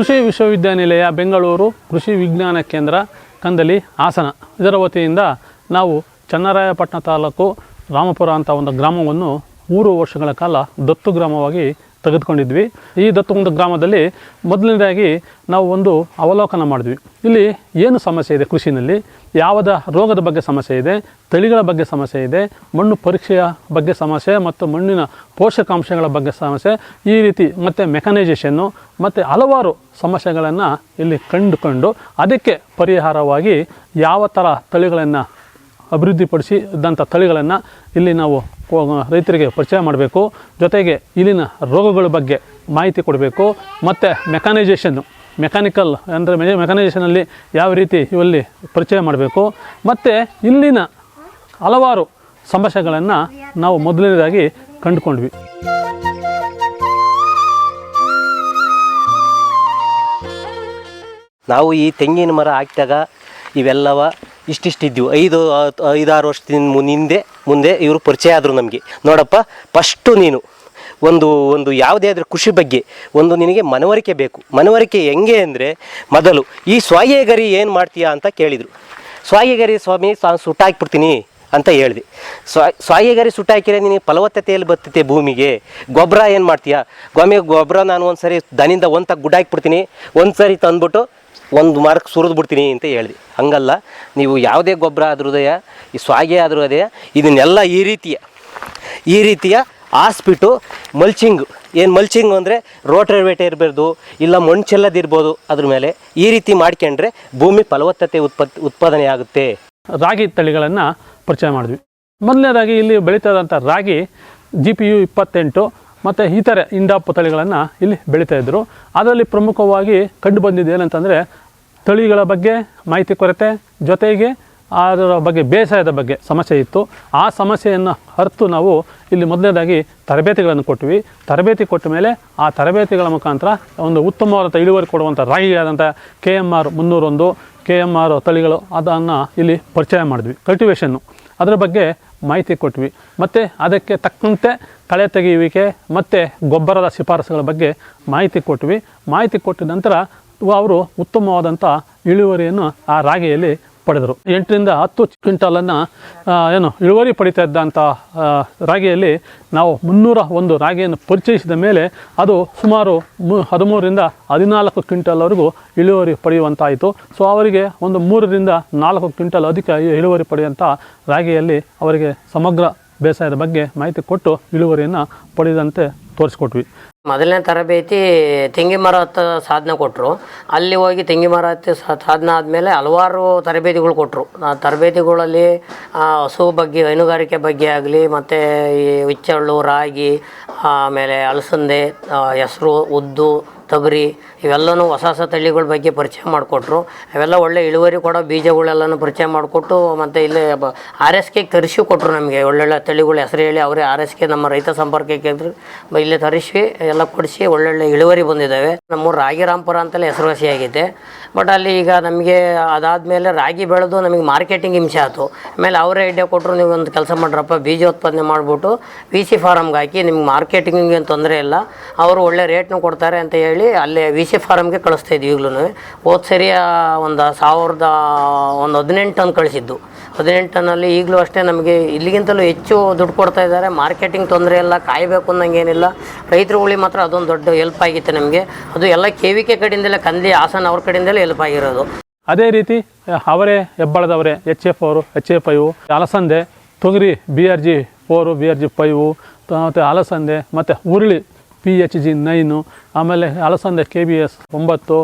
ಕೃಷಿ ವಿಶ್ವವಿದ್ಯಾನಿಲಯ ಬೆಂಗಳೂರು ಕೃಷಿ ವಿಜ್ಞಾನ ಕೇಂದ್ರ ಕಂದಲಿ ಹಾಸನ. ಇದರ ವತಿಯಿಂದ ನಾವು ಚನ್ನರಾಯಪಟ್ಟಣ ತಾಲೂಕು ರಾಮಪುರ ಅಂತ ಒಂದು ಗ್ರಾಮವನ್ನು ಮೂರು ವರ್ಷಗಳ ಕಾಲ ದತ್ತು ಗ್ರಾಮವಾಗಿ ತೆಗೆದುಕೊಂಡಿದ್ವಿ. ಈ ದತ್ತಗುಂದ ಗ್ರಾಮದಲ್ಲಿ ಮೊದಲನೇದಾಗಿ ನಾವು ಒಂದು ಅವಲೋಕನ ಮಾಡಿದ್ವಿ. ಇಲ್ಲಿ ಏನು ಸಮಸ್ಯೆ ಇದೆ ಕೃಷಿನಲ್ಲಿ? ಯಾವುದ ರೋಗದ ಬಗ್ಗೆ ಸಮಸ್ಯೆ ಇದೆ? ತಳಿಗಳ ಬಗ್ಗೆ ಸಮಸ್ಯೆ ಇದೆ? ಮಣ್ಣು ಪರೀಕ್ಷೆಯ ಬಗ್ಗೆ ಸಮಸ್ಯೆ ಮತ್ತು ಮಣ್ಣಿನ ಪೋಷಕಾಂಶಗಳ ಬಗ್ಗೆ ಸಮಸ್ಯೆ? ಈ ರೀತಿ ಮತ್ತು ಮೆಕನೈಜೇಷನ್ನು ಮತ್ತು ಹಲವಾರು ಸಮಸ್ಯೆಗಳನ್ನು ಇಲ್ಲಿ ಕಂಡುಕೊಂಡು ಅದಕ್ಕೆ ಪರಿಹಾರವಾಗಿ ಯಾವ ಥರ ತಳಿಗಳನ್ನು ಅಭಿವೃದ್ಧಿಪಡಿಸಿ ಇದ್ದಂಥ ತಳಿಗಳನ್ನು ಇಲ್ಲಿ ನಾವು ರೈತರಿಗೆ ಪರಿಚಯ ಮಾಡಬೇಕು. ಜೊತೆಗೆ ಇಲ್ಲಿನ ರೋಗಗಳ ಬಗ್ಗೆ ಮಾಹಿತಿ ಕೊಡಬೇಕು. ಮತ್ತು ಮೆಕಾನೈಜೇಷನ್ನು ಮೆಕ್ಯಾನಿಕಲ್ ಅಂದರೆ ಮೆಕಾನೈಜೇಷನಲ್ಲಿ ಯಾವ ರೀತಿ ಇವಲ್ಲಿ ಪರಿಚಯ ಮಾಡಬೇಕು. ಮತ್ತು ಇಲ್ಲಿನ ಹಲವಾರು ಸಮಸ್ಯೆಗಳನ್ನು ನಾವು ಮೊದಲನೇದಾಗಿ ಕಂಡುಕೊಂಡ್ವಿ. ನಾವು ಈ ತೆಂಗಿನ ಮರ ಹಾಕಿದಾಗ ಇವೆಲ್ಲವ ಇಷ್ಟಿಷ್ಟಿದ್ವು. ಐದು ಐದಾರು ವರ್ಷದಿಂದ ಮುಂದೆ ಮುಂದೆ ಇವರು ಪರಿಚಯ ಆದರು ನಮಗೆ. ನೋಡಪ್ಪ ಫಸ್ಟು ನೀನು ಒಂದು ಒಂದು ಯಾವುದೇ ಆದರೆ ಕೃಷಿ ಬಗ್ಗೆ ಒಂದು ನಿನಗೆ ಮನವರಿಕೆ ಬೇಕು. ಮನವರಿಕೆ ಹೆಂಗೆ ಅಂದರೆ ಮೊದಲು ಈ ಸ್ವಾಯೆಗರಿ ಏನು ಮಾಡ್ತೀಯಾ ಅಂತ ಕೇಳಿದರು. ಸ್ವಾಯಿಗರಿ ಸ್ವಾಮಿ ಸಾ ಸುಟ್ಟಾಕ್ಬಿಡ್ತೀನಿ ಅಂತ ಹೇಳಿದೆ. ಸ್ವಾ, ಸ್ವಾಯಿಗರಿ ಸುಟ್ಟಾಕಿದ್ರೆ ನಿನಗೆ ಫಲವತ್ತತೆಯಲ್ಲಿ ಬರ್ತೈತೆ ಭೂಮಿಗೆ. ಗೊಬ್ಬರ ಏನು ಮಾಡ್ತೀಯಾ? ಗೊಮ್ಮೆ ಗೊಬ್ಬರ ನಾನು ಒಂದು ಸರಿ ದನಿಂದ ಒಂದು ತಗ ಗುಡ್ಡ ಹಾಕ್ಬಿಡ್ತೀನಿ. ಒಂದು ಸರಿ ತಂದ್ಬಿಟ್ಟು ಒಂದು ಮಾರ್ಕ್ ಸುರಿದು ಬಿಡ್ತೀನಿ ಅಂತ ಹೇಳಿದೆ. ಹಂಗಲ್ಲ, ನೀವು ಯಾವುದೇ ಗೊಬ್ಬರ ಆದ್ರೂ ಈ ಸ್ವಾಗೆ ಆದರೂ ಅದೇ, ಇದನ್ನೆಲ್ಲ ಈ ರೀತಿಯ ಈ ರೀತಿಯ ಹಾಸ್ಬಿಟ್ಟು ಮಲ್ಚಿಂಗು. ಏನು ಮಲ್ಚಿಂಗ್ ಅಂದರೆ ರೋಟರ್ವೇಟರ್ ಇರಬಾರ್ದು, ಇಲ್ಲ ಮಣ್ಣು ಚೆಲ್ಲದಿರ್ಬೋದು ಅದ್ರ ಮೇಲೆ ಈ ರೀತಿ ಮಾಡ್ಕೊಂಡ್ರೆ ಭೂಮಿ ಫಲವತ್ತತೆ ಉತ್ಪತ್, ಉತ್ಪಾದನೆ ಆಗುತ್ತೆ. ರಾಗಿ ತಳಿಗಳನ್ನು ಪರಿಚಯ ಮಾಡಿದ್ವಿ. ಮೊದಲನೇದಾಗಿ ಇಲ್ಲಿ ಬೆಳೀತಾದಂಥ ರಾಗಿ ಜಿ ಪಿ ಯು ಇಪ್ಪತ್ತೆಂಟು ಮತ್ತು ಇತರೆ ಇಂಡಾಪ್ ತಳಿಗಳನ್ನು ಇಲ್ಲಿ ಬೆಳೀತಾಯಿದ್ರು ಅದರಲ್ಲಿ ಪ್ರಮುಖವಾಗಿ ಕಂಡು ಬಂದಿದ್ದು ಏನಂತಂದರೆ ತಳಿಗಳ ಬಗ್ಗೆ ಮಾಹಿತಿ ಕೊರತೆ, ಜೊತೆಗೆ ಅದರ ಬಗ್ಗೆ ಬೇಸಾಯದ ಬಗ್ಗೆ ಸಮಸ್ಯೆ ಇತ್ತು. ಆ ಸಮಸ್ಯೆಯನ್ನು ಅರ್ತು ನಾವು ಇಲ್ಲಿ ಮೊದಲನೇದಾಗಿ ತರಬೇತಿಗಳನ್ನು ಕೊಟ್ವಿ. ತರಬೇತಿ ಕೊಟ್ಟ ಮೇಲೆ ಆ ತರಬೇತಿಗಳ ಮುಖಾಂತರ ಒಂದು ಉತ್ತಮವಾದಂಥ ಇಳುವರಿ ಕೊಡುವಂಥ ರಾಗಿಯಾದಂಥ ಕೆ ಎಂ ಆರ್ ಮುನ್ನೂರೊಂದು, ಕೆ ಎಂ ಆರ್ ತಳಿಗಳು ಅದನ್ನು ಇಲ್ಲಿ ಪರಿಚಯ ಮಾಡಿದ್ವಿ. ಕಲ್ಟಿವೇಷನ್ನು ಅದರ ಬಗ್ಗೆ ಮಾಹಿತಿ ಕೊಟ್ವಿ. ಮತ್ತು ಅದಕ್ಕೆ ತಕ್ಕಂತೆ ಕಳೆ ತೆಗೆಯುವಿಕೆ ಮತ್ತು ಗೊಬ್ಬರದ ಶಿಫಾರಸುಗಳ ಬಗ್ಗೆ ಮಾಹಿತಿ ಕೊಟ್ವಿ. ಮಾಹಿತಿ ಕೊಟ್ಟ ನಂತರ ಅವರು ಉತ್ತಮವಾದಂಥ ಇಳುವರಿಯನ್ನು ಆ ರಾಗಿಯಲ್ಲಿ ಪಡೆದರು. ಎಂಟರಿಂದ ಹತ್ತು ಕ್ವಿಂಟಾಲನ್ನು ಏನು, ಇಳುವರಿ ಪಡಿತಾ ಇದ್ದಂಥ ರಾಗಿಯಲ್ಲಿ ನಾವು ಮುನ್ನೂರ ಒಂದು ರಾಗಿಯನ್ನು ಪರಿಚಯಿಸಿದ ಮೇಲೆ ಅದು ಸುಮಾರು ಹದಿಮೂರರಿಂದ ಹದಿನಾಲ್ಕು ಕ್ವಿಂಟಲ್ವರೆಗೂ ಇಳುವರಿ ಪಡೆಯುವಂತಾಯಿತು. ಸೊ, ಅವರಿಗೆ ಒಂದು ಮೂರರಿಂದ ನಾಲ್ಕು ಕ್ವಿಂಟಲ್ ಅಧಿಕ ಇಳುವರಿ ಪಡೆಯುವಂಥ ರಾಗಿಯಲ್ಲಿ ಅವರಿಗೆ ಸಮಗ್ರ ಬೇಸಾಯದ ಬಗ್ಗೆ ಮಾಹಿತಿ ಕೊಟ್ಟು ಇಳುವರಿಯನ್ನು ಪಡೆದಂತೆ ತೋರಿಸ್ಕೊಟ್ವಿ. ಮೊದಲನೇ ತರಬೇತಿ ತೆಂಗಿ ಮರ ಹತ್ತ ಸಾಧನೆ ಕೊಟ್ಟರು ಅಲ್ಲಿ ಹೋಗಿ ತೆಂಗಿ ಮರ ಹತ್ತಿ ಆದಮೇಲೆ ಹಲವಾರು ತರಬೇತಿಗಳು ಕೊಟ್ಟರು ಆ ತರಬೇತಿಗಳಲ್ಲಿ ಹಸು ಬಗ್ಗೆ, ಹೈನುಗಾರಿಕೆ ಬಗ್ಗೆ ಆಗಲಿ, ಮತ್ತು ಈ ಹುಚ್ಚಳ್ಳು, ರಾಗಿ, ಆಮೇಲೆ ಅಲಸಂದೆ ಹೆಸರು, ಉದ್ದು ತೊಗರಿ, ಇವೆಲ್ಲನೂ ಹೊಸ ಹೊಸ ತಳಿಗಳ ಬಗ್ಗೆ ಪರಿಚಯ ಮಾಡಿಕೊಟ್ರು. ಅವೆಲ್ಲ ಒಳ್ಳೆ ಇಳುವರಿ ಕೊಡೋ ಬೀಜಗಳೆಲ್ಲನೂ ಪರಿಚಯ ಮಾಡಿಕೊಟ್ಟು, ಮತ್ತು ಇಲ್ಲಿ ಆರ್ ಎಸ್ ಕೆ ತರಿಸಿ ಕೊಟ್ಟರು ನಮಗೆ. ಒಳ್ಳೊಳ್ಳೆ ತಳಿಗಳು ಹೆಸರು ಹೇಳಿ ಅವರೇ ಆರ್ ಎಸ್ ಕೆ ನಮ್ಮ ರೈತ ಸಂಪರ್ಕ ಕೇಂದ್ರ. ಇಲ್ಲಿ ಇಲ್ಲೇ ತರಿಸಿ, ಎಲ್ಲ ಕೊಡಿಸಿ ಒಳ್ಳೊಳ್ಳೆ ಇಳುವರಿ ಬಂದಿದ್ದಾವೆ. ನಮ್ಮ ರಾಗಿ ರಾಮ್ಪುರ ಅಂತಲೇ ಹೆಸರುವಾಸಿಯಾಗಿದೆ ಬಟ್ ಅಲ್ಲಿ ಈಗ ನಮಗೆ ಅದಾದಮೇಲೆ ರಾಗಿ ಬೆಳೆದು ನಮಗೆ ಮಾರ್ಕೆಟಿಂಗ್ ಹಿಂಸೆ ಆಯಿತು. ಆಮೇಲೆ ಅವರೇ ಐಡಿಯಾ ಕೊಟ್ಟರು ನೀವು ಒಂದು ಕೆಲಸ ಮಾಡ್ರಪ್ಪ ಬೀಜ ಉತ್ಪಾದನೆ ಮಾಡಿಬಿಟ್ಟು ವಿ ಸಿ ಫಾರಮ್ಗೆ ಹಾಕಿ, ನಿಮ್ಗೆ ಮಾರ್ಕೆಟಿಂಗ್ ಏನು ತೊಂದರೆ ಇಲ್ಲ. ಅವರು ಒಳ್ಳೆ ರೇಟ್ನೂ ಕೊಡ್ತಾರೆ ಅಂತ ಹೇಳಿ ಅಲ್ಲೇ ವಿ ಸಿ ಫಾರಮ್ಗೆ ಕಳಿಸ್ತಾ ಇದ್ವಿ ಈಗಲೂ ಹೋದ ಸರಿ ಒಂದು ಸಾವಿರದ, ಒಂದು ಹದಿನೆಂಟು ಟನ್ ಕಳಿಸಿದ್ದು. ಹದಿನೆಂಟು ಟನ್ನಲ್ಲಿ ಈಗಲೂ ಅಷ್ಟೇ ನಮಗೆ ಇಲ್ಲಿಗಿಂತಲೂ ಹೆಚ್ಚು ದುಡ್ಡು ಕೊಡ್ತಾ ಇದ್ದಾರೆ. ಮಾರ್ಕೆಟಿಂಗ್ ತೊಂದರೆ ಇಲ್ಲ, ಕಾಯಬೇಕು ಅನ್ನಂಗೇನಿಲ್ಲ. ರೈತರುಗಳಿಗೆ ಮಾತ್ರ ಅದೊಂದು ದೊಡ್ಡ ಹೆಲ್ಪ್ ಆಗಿತ್ತು ನಮಗೆ. ಅದು ಎಲ್ಲ ಕೆ ವಿ ಕೆ ಕಡೆಯಿಂದಲೇ ಕಂದಿ ಹಾಸನ ಅವ್ರ ಕಡೆಯಿಂದಲೇ ಹೆಲ್ಪ್ ಆಗಿರೋದು. ಅದೇ ರೀತಿ ಅವರೇ ಹೆಬ್ಬಾಳದವರೇ ಎಚ್ ಎಫ್ ಅವರು ಎಚ್ ಎಫ್ ಐವು ಅಲಸಂದೆ ತೊಗರಿ B R G four B R G five ಮತ್ತು ಅಲಸಂದೆ ಮತ್ತು ಹುರುಳಿ. ಪಿ ಎಚ್ ಜಿ ನೈನು ಆಮೇಲೆ ಅಲಸಂದೆ ಕೆ ಬಿ ಎಸ್ ಒಂಬತ್ತು,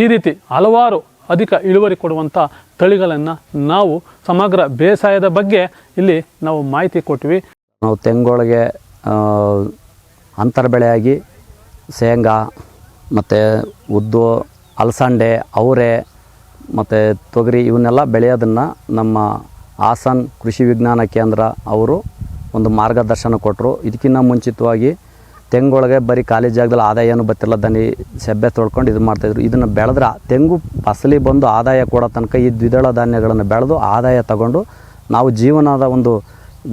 ಈ ರೀತಿ ಹಲವಾರು ಅಧಿಕ ಇಳುವರಿ ಕೊಡುವಂಥ ತಳಿಗಳನ್ನು ನಾವು ಸಮಗ್ರ ಬೇಸಾಯದ ಬಗ್ಗೆ ಇಲ್ಲಿ ನಾವು ಮಾಹಿತಿ ಕೊಟ್ವಿ. ನಾವು ತೆಂಗೊಳಗೆ ಅಂತರ ಬೆಳೆಯಾಗಿ ಶೇಂಗಾ, ಮತ್ತು ಉದ್ದು, ಅಲಸಂಡೆ, ಅವರೆ, ಮತ್ತು ತೊಗರಿ ಇವನ್ನೆಲ್ಲ ಬೆಳೆಯೋದನ್ನು ನಮ್ಮ ಹಾಸನ್ ಕೃಷಿ ವಿಜ್ಞಾನ ಕೇಂದ್ರ ಅವರು ಒಂದು ಮಾರ್ಗದರ್ಶನ ಕೊಟ್ಟರು ಇದಕ್ಕಿಂತ ಮುಂಚಿತವಾಗಿ ತೆಂಗೊಳಗೆ ಬರೀ ಖಾಲಿ ಜಾಗದಲ್ಲಿ ಆದಾಯ ಏನು ಬತ್ತಿಲ್ಲ ದನಿ ಸೆಬ್ಬೆ ತೊಳ್ಕೊಂಡು ಇದು ಮಾಡ್ತಾಯಿದ್ರು ಇದನ್ನು ಬೆಳೆದ್ರೆ ತೆಂಗು ಫಸಲಿ ಬಂದು ಆದಾಯ ಕೊಡೋ ತನಕ ಈ ದ್ವಿದಳ ಧಾನ್ಯಗಳನ್ನು ಬೆಳೆದು ಆದಾಯ ತಗೊಂಡು ನಾವು ಜೀವನದ ಒಂದು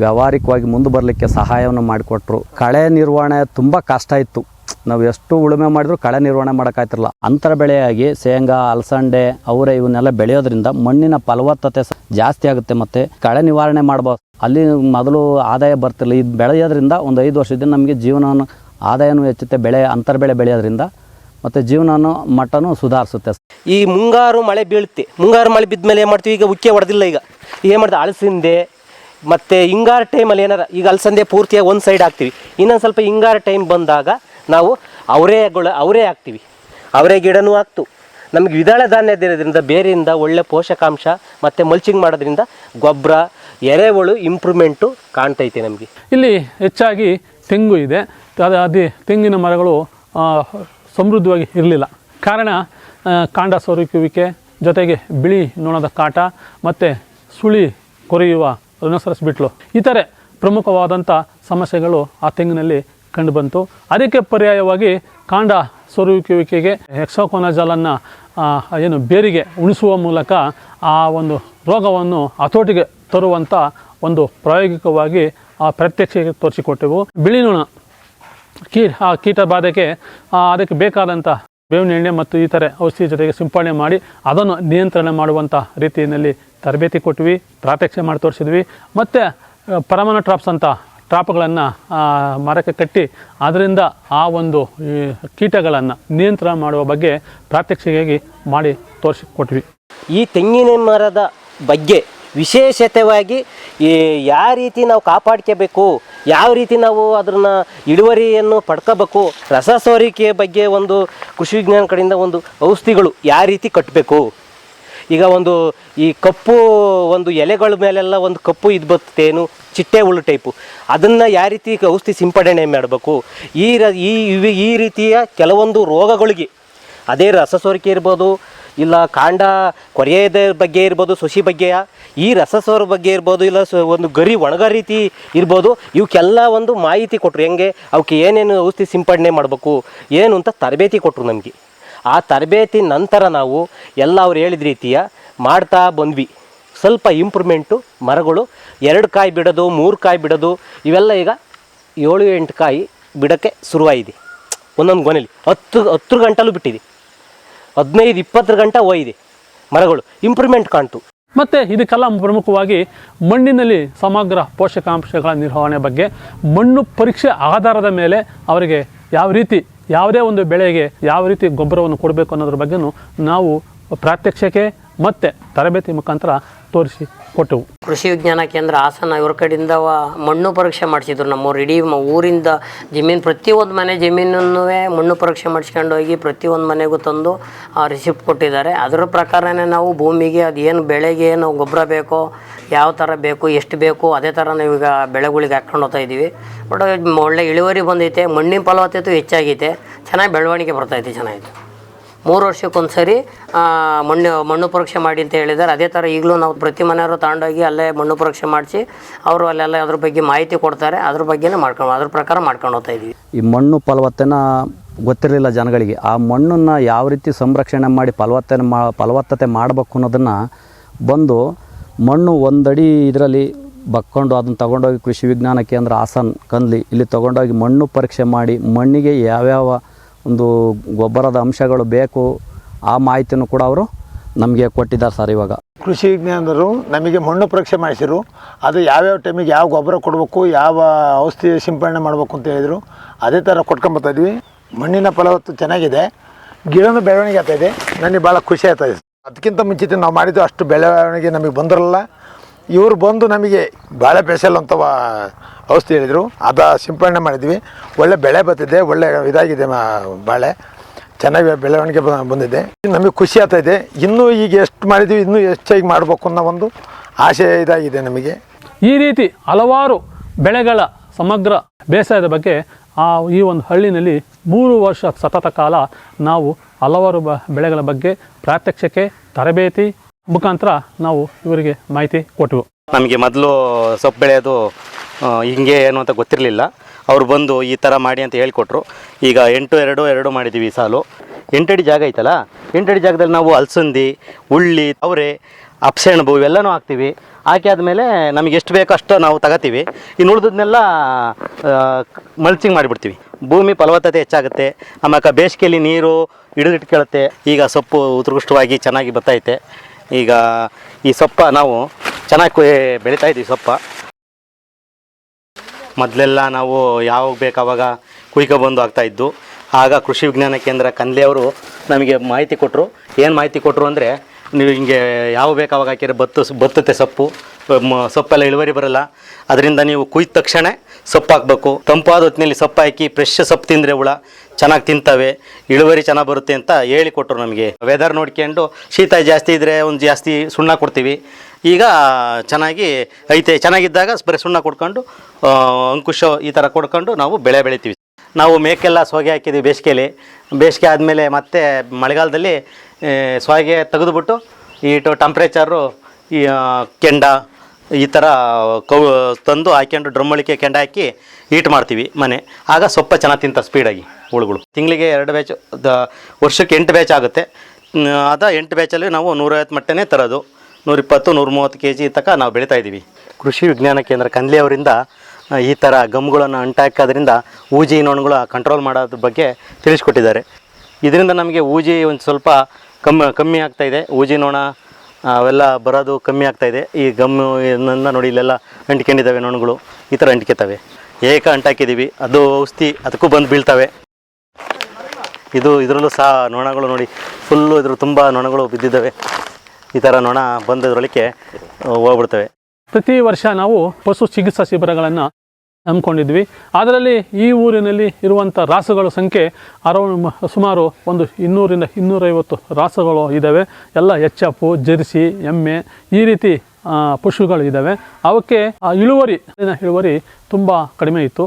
ವ್ಯಾವಹಾರಿಕವಾಗಿ ಮುಂದೆ ಬರಲಿಕ್ಕೆ ಸಹಾಯವನ್ನು ಮಾಡಿಕೊಟ್ರು. ಕಳೆ ನಿರ್ವಹಣೆ ತುಂಬ ಕಷ್ಟ ಇತ್ತು. ನಾವು ಎಷ್ಟು ಉಳುಮೆ ಮಾಡಿದ್ರು ಕಳೆ ನಿರ್ವಹಣೆ ಮಾಡೋಕ್ಕಾಯ್ತಿರಲ್ಲ ಅಂತರ ಬೆಳೆಯಾಗಿ ಶೇಂಗಾ, ಅಲಸಂಡೆ, ಅವರೆ ಇವನ್ನೆಲ್ಲ ಬೆಳೆಯೋದ್ರಿಂದ ಮಣ್ಣಿನ ಫಲವತ್ತತೆ ಜಾಸ್ತಿ ಆಗುತ್ತೆ ಮತ್ತು ಕಳೆ ನಿವಾರಣೆ ಮಾಡ್ಬೋದು. ಅಲ್ಲಿ ಮೊದಲು ಆದಾಯ ಬರ್ತಿರಲಿಲ್ಲ. ಇದು ಬೆಳೆಯೋದ್ರಿಂದ ಒಂದು ಐದು ವರ್ಷದಿಂದ ನಮಗೆ ಜೀವನವನ್ನು ಆದಾಯನೂ ಹೆಚ್ಚುತ್ತೆ ಬೆಳೆ ಅಂತರ ಬೆಳೆ ಬೆಳೆಯೋದ್ರಿಂದ ಮತ್ತು ಜೀವನನೂ ಮಟ್ಟನೂ ಸುಧಾರಿಸುತ್ತೆ. ಈ ಮುಂಗಾರು ಮಳೆ ಬೀಳುತ್ತೆ. ಮುಂಗಾರು ಮಳೆ ಬಿದ್ದ ಮೇಲೆ ಏನು ಮಾಡ್ತೀವಿ? ಈಗ ಉಕ್ಕೆ ಹೊಡೆದಿಲ್ಲ ಈಗ. ಏನು ಮಾಡ್ತೀವಿ? ಅಳಸಿಂದೆ ಮತ್ತು ಹಿಂಗಾರು ಟೈಮಲ್ಲಿ ಏನಾರ ಈಗ ಅಲಸಂದೆ ಪೂರ್ತಿಯಾಗಿ ಒಂದು ಸೈಡ್ ಹಾಕ್ತೀವಿ. ಇನ್ನೊಂದು ಸ್ವಲ್ಪ ಹಿಂಗಾರು ಟೈಮ್ ಬಂದಾಗ ನಾವು ಅವರೇಗಳು ಅವರೇ ಹಾಕ್ತೀವಿ. ಅವರೇ ಗಿಡನೂ ಹಾಕ್ತು. ನಮಗೆ ದ್ವಿದಳ ಧಾನ್ಯದಿರೋದ್ರಿಂದ ಬೇರೆಯಿಂದ ಒಳ್ಳೆ ಪೋಷಕಾಂಶ ಮತ್ತು ಮಲ್ಚಿಂಗ್ ಮಾಡೋದ್ರಿಂದ ಗೊಬ್ಬರ ಎರೆಹುಳು ಇಂಪ್ರೂವ್ಮೆಂಟು ಕಾಣ್ತೈತೆ ನಮಗೆ. ಇಲ್ಲಿ ಹೆಚ್ಚಾಗಿ ತೆಂಗು ಇದೆ. ಅದು ಅದೇ ತೆಂಗಿನ ಮರಗಳು ಸಮೃದ್ಧವಾಗಿ ಇರಲಿಲ್ಲ. ಕಾರಣ ಕಾಂಡ ಸೋರುಕುವಿಕೆ, ಜೊತೆಗೆ ಬಿಳಿ ನೊಣದ ಕಾಟ, ಮತ್ತು ಸುಳಿ ಕೊರೆಯುವ ರಿನೋಸರಸ್ ಬಿಟ್ಲು. ಇತರೆ ಪ್ರಮುಖವಾದಂಥ ಸಮಸ್ಯೆಗಳು ಆ ತೆಂಗಿನಲ್ಲಿ ಕಂಡುಬಂತು. ಅದಕ್ಕೆ ಪರ್ಯಾಯವಾಗಿ ಕಾಂಡ ಸೋರುವಿಕೆಗೆ ಹೆಕ್ಸೋಕೊನಜಲನ್ನು ಏನು ಬೇರಿಗೆ ಉಣಿಸುವ ಮೂಲಕ ಆ ಒಂದು ರೋಗವನ್ನು ಹತೋಟಿಗೆ ತರುವಂಥ ಒಂದು ಪ್ರಾಯೋಗಿಕವಾಗಿ ಆ ಪ್ರತ್ಯಕ್ಷ ತೋರಿಸಿಕೊಟ್ಟೆವು. ಬಿಳಿ ನೊಣ ಕೀ, ಆ ಕೀಟ ಬಾಧೆಗೆ ಅದಕ್ಕೆ ಬೇಕಾದಂಥ ಬೇವಿನ ಎಣ್ಣೆ ಮತ್ತು ಇತರೆ ಔಷಧಿ ಜೊತೆಗೆ ಸಿಂಪಡಣೆ ಮಾಡಿ ಅದನ್ನು ನಿಯಂತ್ರಣ ಮಾಡುವಂಥ ರೀತಿಯಲ್ಲಿ ತರಬೇತಿ ಕೊಟ್ವಿ, ಪ್ರಾತ್ಯಕ್ಷೆ ಮಾಡಿ ತೋರಿಸಿದ್ವಿ. ಮತ್ತು ಪರಮಾನ ಟ್ರಾಪ್ಸ್ ಅಂತ ಟ್ರಾಪ್ಗಳನ್ನು ಮರಕ್ಕೆ ಕಟ್ಟಿ ಅದರಿಂದ ಆ ಒಂದು, ಈ, ಕೀಟಗಳನ್ನು ನಿಯಂತ್ರಣ ಮಾಡುವ ಬಗ್ಗೆ ಪ್ರಾತ್ಯಕ್ಷಿಕೆಯಾಗಿ ಮಾಡಿ ತೋರಿಸಿಕೊಟ್ವಿ ಈ ತೆಂಗಿನ ಮರದ ಬಗ್ಗೆ ವಿಶೇಷತೆಯಾಗಿ ಈ ಯಾವ ರೀತಿ ನಾವು ಕಾಪಾಡ್ಕೋಬೇಕು, ಯಾವ ರೀತಿ ನಾವು ಅದನ್ನು ಇಳುವರಿಯನ್ನು ಪಡ್ಕೋಬೇಕು, ರಸ ಸೋರಿಕೆಯ ಬಗ್ಗೆ ಒಂದು ಕೃಷಿ ವಿಜ್ಞಾನ ಕಡೆಯಿಂದ ಒಂದು ಔಷಧಿಗಳು ಯಾವ ರೀತಿ ಕಟ್ಟಬೇಕು ಈಗ ಒಂದು ಈ ಕಪ್ಪು ಒಂದು ಎಲೆಗಳ ಮೇಲೆಲ್ಲ ಒಂದು ಕಪ್ಪು ಇದು ಬರ್ತೇನು ಚಿಟ್ಟೆ ಹುಳು ಟೈಪು. ಅದನ್ನು ಯಾವ ರೀತಿ ಔಷಧಿ ಸಿಂಪಡಣೆ ಮಾಡಬೇಕು. ಈ ರ ಈ ಈ ರೀತಿಯ ಕೆಲವೊಂದು ರೋಗಗಳಿಗೆ, ಅದೇ ರಸ ಸೋರಿಕೆ ಇರ್ಬೋದು ಇಲ್ಲ ಕಾಂಡ ಕೊರೆಯದ ಬಗ್ಗೆ ಇರ್ಬೋದು, ಸೊಸಿ ಬಗ್ಗೆಯ, ಈ ರಸಸೋರ ಬಗ್ಗೆ ಇರ್ಬೋದು, ಇಲ್ಲ ಒಂದು ಗರಿ ಒಣಗ ರೀತಿ ಇರ್ಬೋದು ಇವಕ್ಕೆಲ್ಲ ಒಂದು ಮಾಹಿತಿ ಕೊಟ್ಟರು ಹೆಂಗೆ? ಅವಕ್ಕೆ ಏನೇನು ಔಷಧಿ ಸಿಂಪಡಣೆ ಮಾಡಬೇಕು, ಏನು ಅಂತ ತರಬೇತಿ ಕೊಟ್ಟರು ನಮಗೆ. ಆ ತರಬೇತಿ ನಂತರ ನಾವು ಎಲ್ಲ ಅವ್ರು ಹೇಳಿದ ರೀತಿಯ ಮಾಡ್ತಾ ಬಂದ್ವಿ. ಸ್ವಲ್ಪ ಇಂಪ್ರೂವ್ಮೆಂಟು, ಮರಗಳು, ಎರಡು ಕಾಯಿ ಬಿಡೋದು, ಮೂರು ಕಾಯಿ ಬಿಡೋದು, ಇವೆಲ್ಲ ಈಗ ಏಳು ಎಂಟು ಕಾಯಿ ಬಿಡೋಕ್ಕೆ ಶುರುವಾಗಿದೆ. ಒಂದೊಂದು ಗೊನೆಲಿ, ಹತ್ತು ಹತ್ತು ಗಂಟಲು ಬಿಟ್ಟಿದೆ. ಹದಿನೈದು ಇಪ್ಪತ್ತು ಗಂಟೆ ಹೋಯಿದೆ ಮರಗಳು ಇಂಪ್ರೂವ್ಮೆಂಟ್ ಕಾಣ್ತು. ಮತ್ತು ಇದಕ್ಕೆಲ್ಲ ಪ್ರಮುಖವಾಗಿ ಮಣ್ಣಿನಲ್ಲಿ ಸಮಗ್ರ ಪೋಷಕಾಂಶಗಳ ನಿರ್ವಹಣೆ ಬಗ್ಗೆ, ಮಣ್ಣು ಪರೀಕ್ಷೆ ಆಧಾರದ ಮೇಲೆ ಅವರಿಗೆ ಯಾವ ರೀತಿ, ಯಾವುದೇ ಒಂದು ಬೆಳೆಗೆ ಯಾವ ರೀತಿ ಗೊಬ್ಬರವನ್ನು ಕೊಡಬೇಕು ಅನ್ನೋದ್ರ ಬಗ್ಗೆನೂ ನಾವು ಪ್ರಾತ್ಯಕ್ಷಿಕೆ ಮತ್ತು ತರಬೇತಿ ಮುಖಾಂತರ ತೋರಿಸಿ ಕೊಟ್ಟೆವು. ಕೃಷಿ ವಿಜ್ಞಾನ ಕೇಂದ್ರ ಹಾಸನ ಇವ್ರ ಕಡೆಯಿಂದ ಮಣ್ಣು ಪರೀಕ್ಷೆ ಮಾಡಿಸಿದ್ರು. ನಮ್ಮೂರು ಇಡೀ ಊರಿಂದ ಜಮೀನು ಪ್ರತಿಯೊಂದು ಮನೆ ಜಮೀನನ್ನು ಮಣ್ಣು ಪರೀಕ್ಷೆ ಮಾಡಿಸ್ಕೊಂಡು ಹೋಗಿ ಪ್ರತಿಯೊಂದು ಮನೆಗೂ ತಂದು ರಿಸಿಪ್ಟ್ ಕೊಟ್ಟಿದ್ದಾರೆ. ಅದರ ಪ್ರಕಾರನೇ ನಾವು ಭೂಮಿಗೆ ಅದೇನು ಬೆಳೆಗೆ ಏನು ಗೊಬ್ಬರ ಬೇಕೋ, ಯಾವ ಥರ ಬೇಕು, ಎಷ್ಟು ಬೇಕು, ಅದೇ ಥರ ನಾವು ಈಗ ಬೆಳೆಗಳಿಗೆ ಹಾಕ್ಕೊಂಡು ಹೋಗ್ತಾ ಇದ್ದೀವಿ ಬಟ್ ಒಳ್ಳೆ ಇಳುವರಿ ಬಂದೈತೆ. ಮಣ್ಣಿನ ಫಲವತ್ತತೆ ಹೆಚ್ಚಾಗೈತೆ. ಚೆನ್ನಾಗಿ ಬೆಳವಣಿಗೆ ಬರ್ತೈತೆ ಚೆನ್ನಾಗಿದೆ ಮೂರು ವರ್ಷಕ್ಕೊಂದು ಸರಿ ಮಣ್ಣು ಮಣ್ಣು ಪರೀಕ್ಷೆ ಮಾಡಿ ಅಂತ ಹೇಳಿದ್ದಾರೆ. ಅದೇ ಥರ ಈಗಲೂ ನಾವು ಪ್ರತಿ ಮನೆಯವರು ತಗೊಂಡೋಗಿ ಅಲ್ಲೇ ಮಣ್ಣು ಪರೀಕ್ಷೆ ಮಾಡಿಸಿ ಅವರು ಅಲ್ಲೆಲ್ಲ ಅದ್ರ ಬಗ್ಗೆ ಮಾಹಿತಿ ಕೊಡ್ತಾರೆ. ಅದ್ರ ಬಗ್ಗೆನೇ ಮಾಡ್ಕೊಂಡು ಅದ್ರ ಪ್ರಕಾರ ಮಾಡ್ಕೊಂಡು ಹೋಗ್ತಾ ಇದ್ದೀವಿ. ಈ ಮಣ್ಣು ಫಲವತ್ತನ ಗೊತ್ತಿರಲಿಲ್ಲ ಜನಗಳಿಗೆ. ಆ ಮಣ್ಣನ್ನು ಯಾವ ರೀತಿ ಸಂರಕ್ಷಣೆ ಮಾಡಿ ಫಲವತ್ತತೆ ಮಾ, ಫಲವತ್ತತೆ ಮಾಡಬೇಕು ಅನ್ನೋದನ್ನು ಬಂದು ಮಣ್ಣು ಒಂದಡಿ ಇದರಲ್ಲಿ ಬಕ್ಕೊಂಡು ಅದನ್ನು ತಗೊಂಡೋಗಿ ಕೃಷಿ ವಿಜ್ಞಾನ ಕೇಂದ್ರ, ಹಾಸನ್, ಕಂದ್ಲಿ, ಇಲ್ಲಿ ತಗೊಂಡೋಗಿ ಮಣ್ಣು ಪರೀಕ್ಷೆ ಮಾಡಿ ಮಣ್ಣಿಗೆ ಯಾವ್ಯಾವ ಒಂದು ಗೊಬ್ಬರದ ಅಂಶಗಳು ಬೇಕು, ಆ ಮಾಹಿತಿನೂ ಕೂಡ ಅವರು ನಮಗೆ ಕೊಟ್ಟಿದ್ದಾರೆ ಸರ್ ಇವಾಗ. ಕೃಷಿ ವಿಜ್ಞಾನದರು ನಮಗೆ ಮಣ್ಣು ಪರೀಕ್ಷೆ ಮಾಡಿಸಿರು ಅದು ಯಾವ್ಯಾವ ಟೈಮಿಗೆ ಯಾವ ಗೊಬ್ಬರ ಕೊಡಬೇಕು, ಯಾವ ಔಷಧಿ ಸಿಂಪಡಣೆ ಮಾಡಬೇಕು ಅಂತ ಹೇಳಿದರು. ಅದೇ ಥರ ಕೊಟ್ಕೊಂಬರ್ತಾ ಇದ್ವಿ. ಮಣ್ಣಿನ ಫಲವತ್ತು ಚೆನ್ನಾಗಿದೆ. ಗಿಡನೂ ಬೆಳವಣಿಗೆ ಆಗ್ತಾ ಇದೆ. ನನಗೆ ಭಾಳ ಖುಷಿ ಆಗ್ತಾ ಇದೆ. ಅದಕ್ಕಿಂತ ಮುಂಚಿತ ನಾವು ಮಾಡಿದ್ದು ಅಷ್ಟು ಬೆಳವಣಿಗೆ ನಮಗೆ ಬಂದಿರಲ್ಲ ಇವರು ಬಂದು ನಮಗೆ ಬಾಳೆ ಸ್ಪೆಷಲ್ ಅಂತ ಔಷಧಿ ಹೇಳಿದರು. ಅದ ಸಿಂಪಡಣೆ ಮಾಡಿದ್ವಿ. ಒಳ್ಳೆ ಬೆಳೆ ಬರ್ತಿದೆ, ಒಳ್ಳೆ ಇದಾಗಿದೆ ಬಾಳೆ. ಚೆನ್ನಾಗಿ ಬೆಳವಣಿಗೆ ಬಂದಿದೆ. ನಮಗೆ ಖುಷಿ ಆಗ್ತಾ ಇದೆ. ಇನ್ನೂ ಈಗ ಎಷ್ಟು ಮಾಡಿದ್ವಿ, ಇನ್ನೂ ಹೆಚ್ಚಾಗಿ ಮಾಡಬೇಕು ಅನ್ನೋ ಒಂದು ಆಸೆ ಇದಾಗಿದೆ ನಮಗೆ. ಈ ರೀತಿ ಹಲವಾರು ಬೆಳೆಗಳ ಸಮಗ್ರ ಬೇಸಾಯದ ಬಗ್ಗೆ ಆ ಈ ಒಂದು ಹಳ್ಳಿನಲ್ಲಿ ಮೂರು ವರ್ಷ ಸತತ ಕಾಲ ನಾವು ಹಲವಾರು ಬ ಬೆಳೆಗಳ ಬಗ್ಗೆ ಪ್ರಾತ್ಯಕ್ಷಿಕೆ, ತರಬೇತಿ ಮುಖಾಂತರ ನಾವು ಇವರಿಗೆ ಮಾಹಿತಿ ಕೊಟ್ಟವು ನಮಗೆ ಮೊದಲು ಸೊಪ್ಪು ಬೆಳೆಯೋದು ಹಿಂಗೆ ಏನು ಅಂತ ಗೊತ್ತಿರಲಿಲ್ಲ. ಅವ್ರು ಬಂದು ಈ ಥರ ಮಾಡಿ ಅಂತ ಹೇಳಿಕೊಟ್ರು. ಈಗ ಎಂಟು, ಎರಡು ಎರಡು ಮಾಡಿದ್ದೀವಿ ಸಾಲು. ಎಂಟಡಿ ಜಾಗ ಐತಲ್ಲ? ಎಂಟಡಿ ಜಾಗದಲ್ಲಿ ನಾವು ಅಲಸಂದಿ, ಉಳ್ಳಿ ಅವರೆ ಅಪ್ಸೆಣಬು ಇವೆಲ್ಲನೂ ಹಾಕ್ತೀವಿ. ಹಾಕಿ ಆದಮೇಲೆ ನಮಗೆ ಎಷ್ಟು ಬೇಕೋ ಅಷ್ಟು ನಾವು ತಗೋತೀವಿ. ಇನ್ನು ಉಳಿದದ್ನೆಲ್ಲ ಮಲ್ಚಿಂಗ್ ಮಾಡಿಬಿಡ್ತೀವಿ. ಭೂಮಿ ಫಲವತ್ತತೆ ಹೆಚ್ಚಾಗುತ್ತೆ. ಆಮೇಲೆ ಬೇಸಿಗೆಯಲ್ಲಿ ನೀರು ಹಿಡಿದಿಟ್ಕೊಳ್ಳುತ್ತೆ ಈಗ ಸೊಪ್ಪು ಉತ್ಕೃಷ್ಟವಾಗಿ ಚೆನ್ನಾಗಿ ಬರ್ತೈತೆ ಈಗ ಈ ಸೊಪ್ಪ ನಾವು ಚೆನ್ನಾಗಿ ಬೆಳೀತಾ ಇದ್ದೀವಿ ಸೊಪ್ಪ. ಮೊದಲೆಲ್ಲ ನಾವು ಯಾವಾಗ ಬೇಕು ಬಂದು ಕುಯ್ಕೊಬಂದು ಆಗ್ತಾಯಿದ್ದು ಆಗ ಕೃಷಿ ವಿಜ್ಞಾನ ಕೇಂದ್ರ ಕಂದ್ಲಿ ಅವರು ನಮಗೆ ಮಾಹಿತಿ ಕೊಟ್ಟರು ಏನು ಮಾಹಿತಿ ಕೊಟ್ಟರು ಅಂದರೆ, ನೀವು ಹಿಂಗೆ ಯಾವ ಬೇಕಾವಾಗ ಹಾಕಿದ್ರೆ ಬತ್ತು, ಬತ್ತುತ್ತೆ ಸೊಪ್ಪು ಸೊಪ್ಪೆಲ್ಲ ಇಳುವರಿ ಬರಲ್ಲ. ಅದರಿಂದ ನೀವು ಕುಯ್ದ ತಕ್ಷಣ ಸೊಪ್ಪು ಹಾಕಬೇಕು ತಂಪಾದ ಹೊತ್ತಿನಲ್ಲಿ ಸೊಪ್ಪು ಹಾಕಿ ಫ್ರೆಶ್ ಸೊಪ್ಪು ತಿಂದರೆ ಹುಳ, ಚೆನ್ನಾಗಿ ತಿಂತವೆ, ಇಳುವರಿ ಚೆನ್ನಾಗಿ ಬರುತ್ತೆ ಅಂತ ಹೇಳಿ ಕೊಟ್ಟರು ನಮಗೆ. ವೆದರ್ ನೋಡ್ಕೊಂಡು ಶೀತ ಜಾಸ್ತಿ ಇದ್ದರೆ ಒಂದು ಜಾಸ್ತಿ ಸುಣ್ಣ ಕೊಡ್ತೀವಿ. ಈಗ ಚೆನ್ನಾಗಿ ಐತೆ, ಚೆನ್ನಾಗಿದ್ದಾಗ ಬರೀ ಸುಣ್ಣ ಕೊಡ್ಕೊಂಡು ಅಂಕುಶ ಈ ಥರ ಕೊಡ್ಕೊಂಡು ನಾವು ಬೆಳೆ ಬೆಳಿತೀವಿ. ನಾವು ಮೇಕೆಲ್ಲ ಸೋಗೆ ಹಾಕಿದ್ದೀವಿ ಬೇಸಿಗೆಯಲ್ಲಿ ಬೇಸಿಗೆ ಆದಮೇಲೆ ಮತ್ತೆ ಮಳೆಗಾಲದಲ್ಲಿ ಸೋಗೆ ತೆಗೆದುಬಿಟ್ಟು, ಈ ಟೆಂಪ್ರೇಚರು ಈ ಕೆಂಡ ಈ ಥರ ಕೌ ತಂದು ಹಾಕ್ಯಂಡು ಡ್ರಮ್ಮಳಿಕೆ ಕೆಂಡ ಹಾಕಿ ಹೀಟ್ ಮಾಡ್ತೀವಿ ಮನೆ. ಆಗ ಸೊಪ್ಪ ಚೆನ್ನಾಗಿ ತಿಂತಾರೆ ಸ್ಪೀಡಾಗಿ ಹುಳುಗಳು. ತಿಂಗಳಿಗೆ ಎರಡು ಬ್ಯಾಚ್ ದ ವರ್ಷಕ್ಕೆ ಎಂಟು ಬ್ಯಾಚ್ ಆಗುತ್ತೆ. ಅದ ಎಂಟು ಬ್ಯಾಚಲ್ಲಿ ನಾವು ನೂರೈವತ್ತು ಮಟ್ಟನೇ ತರೋದು. ನೂರಿಪ್ಪತ್ತು ನೂರ ಮೂವತ್ತು ಕೆ ಜಿ ತನಕ ನಾವು ಬೆಳೀತಾ ಇದ್ದೀವಿ. ಕೃಷಿ ವಿಜ್ಞಾನ ಕೇಂದ್ರ ಕಂದ್ಲಿ ಅವರಿಂದ ಈ ಥರ ಗಮ್ಗಳನ್ನು ಅಂಟಾಕೋದ್ರಿಂದ ಊಜಿ ನೊಣಗಳ ಕಂಟ್ರೋಲ್ ಮಾಡೋದ್ರ ಬಗ್ಗೆ ತಿಳಿಸ್ಕೊಟ್ಟಿದ್ದಾರೆ. ಇದರಿಂದ ನಮಗೆ ಊಜಿ ಒಂದು ಸ್ವಲ್ಪ ಕಮ್ಮಿ ಕಮ್ಮಿ ಆಗ್ತಾ ಇದೆ. ಊಜಿ ನೊಣ ಅವೆಲ್ಲ ಬರೋದು ಕಮ್ಮಿ ಆಗ್ತಾ ಇದೆ. ಈ ಗಮ್ಮು ಇದನ್ನ ನೋಡಿ ಇಲ್ಲೆಲ್ಲ ಅಂಟ್ಕೊಂಡಿದ್ದಾವೆ ನೊಣಗಳು. ಈ ಥರ ಅಂಟ್ಕೊತವೆ ಏಕ ಅಂಟಾಕಿದ್ದೀವಿ. ಅದು ಔಷಧಿ ಅದಕ್ಕೂ ಬಂದು ಬೀಳ್ತವೆ. ಇದು ಇದರಲ್ಲೂ ಸಹ ನೊಣಗಳು ನೋಡಿ ಫುಲ್ಲು ಇದ್ರ ತುಂಬ ನೊಣಗಳು ಬಿದ್ದಿದ್ದಾವೆ. ಈ ಥರ ನೊಣ ಬಂದದ್ರೊಳಕ್ಕೆ ಹೋಗ್ಬಿಡ್ತವೆ. ಪ್ರತಿ ವರ್ಷ ನಾವು ಪಶು ಚಿಕಿತ್ಸಾ ಶಿಬಿರಗಳನ್ನು ಹಮ್ಮಿಕೊಂಡಿದ್ವಿ. ಅದರಲ್ಲಿ ಈ ಊರಿನಲ್ಲಿ ಇರುವಂಥ ರಾಸುಗಳ ಸಂಖ್ಯೆ ಅರವ, ಸುಮಾರು ಒಂದು ಇನ್ನೂರಿಂದ ಇನ್ನೂರೈವತ್ತು ರಾಸುಗಳು ಇದ್ದಾವೆ ಎಲ್ಲ ಎಚ್ ಎಫ್ ಜೆರ್ಸಿ, ಎಮ್ಮೆ ಈ ರೀತಿ ಪಶುಗಳು ಇದ್ದಾವೆ ಅವಕ್ಕೆ ಇಳುವರಿ ಇಳುವರಿ ತುಂಬ ಕಡಿಮೆ ಇತ್ತು.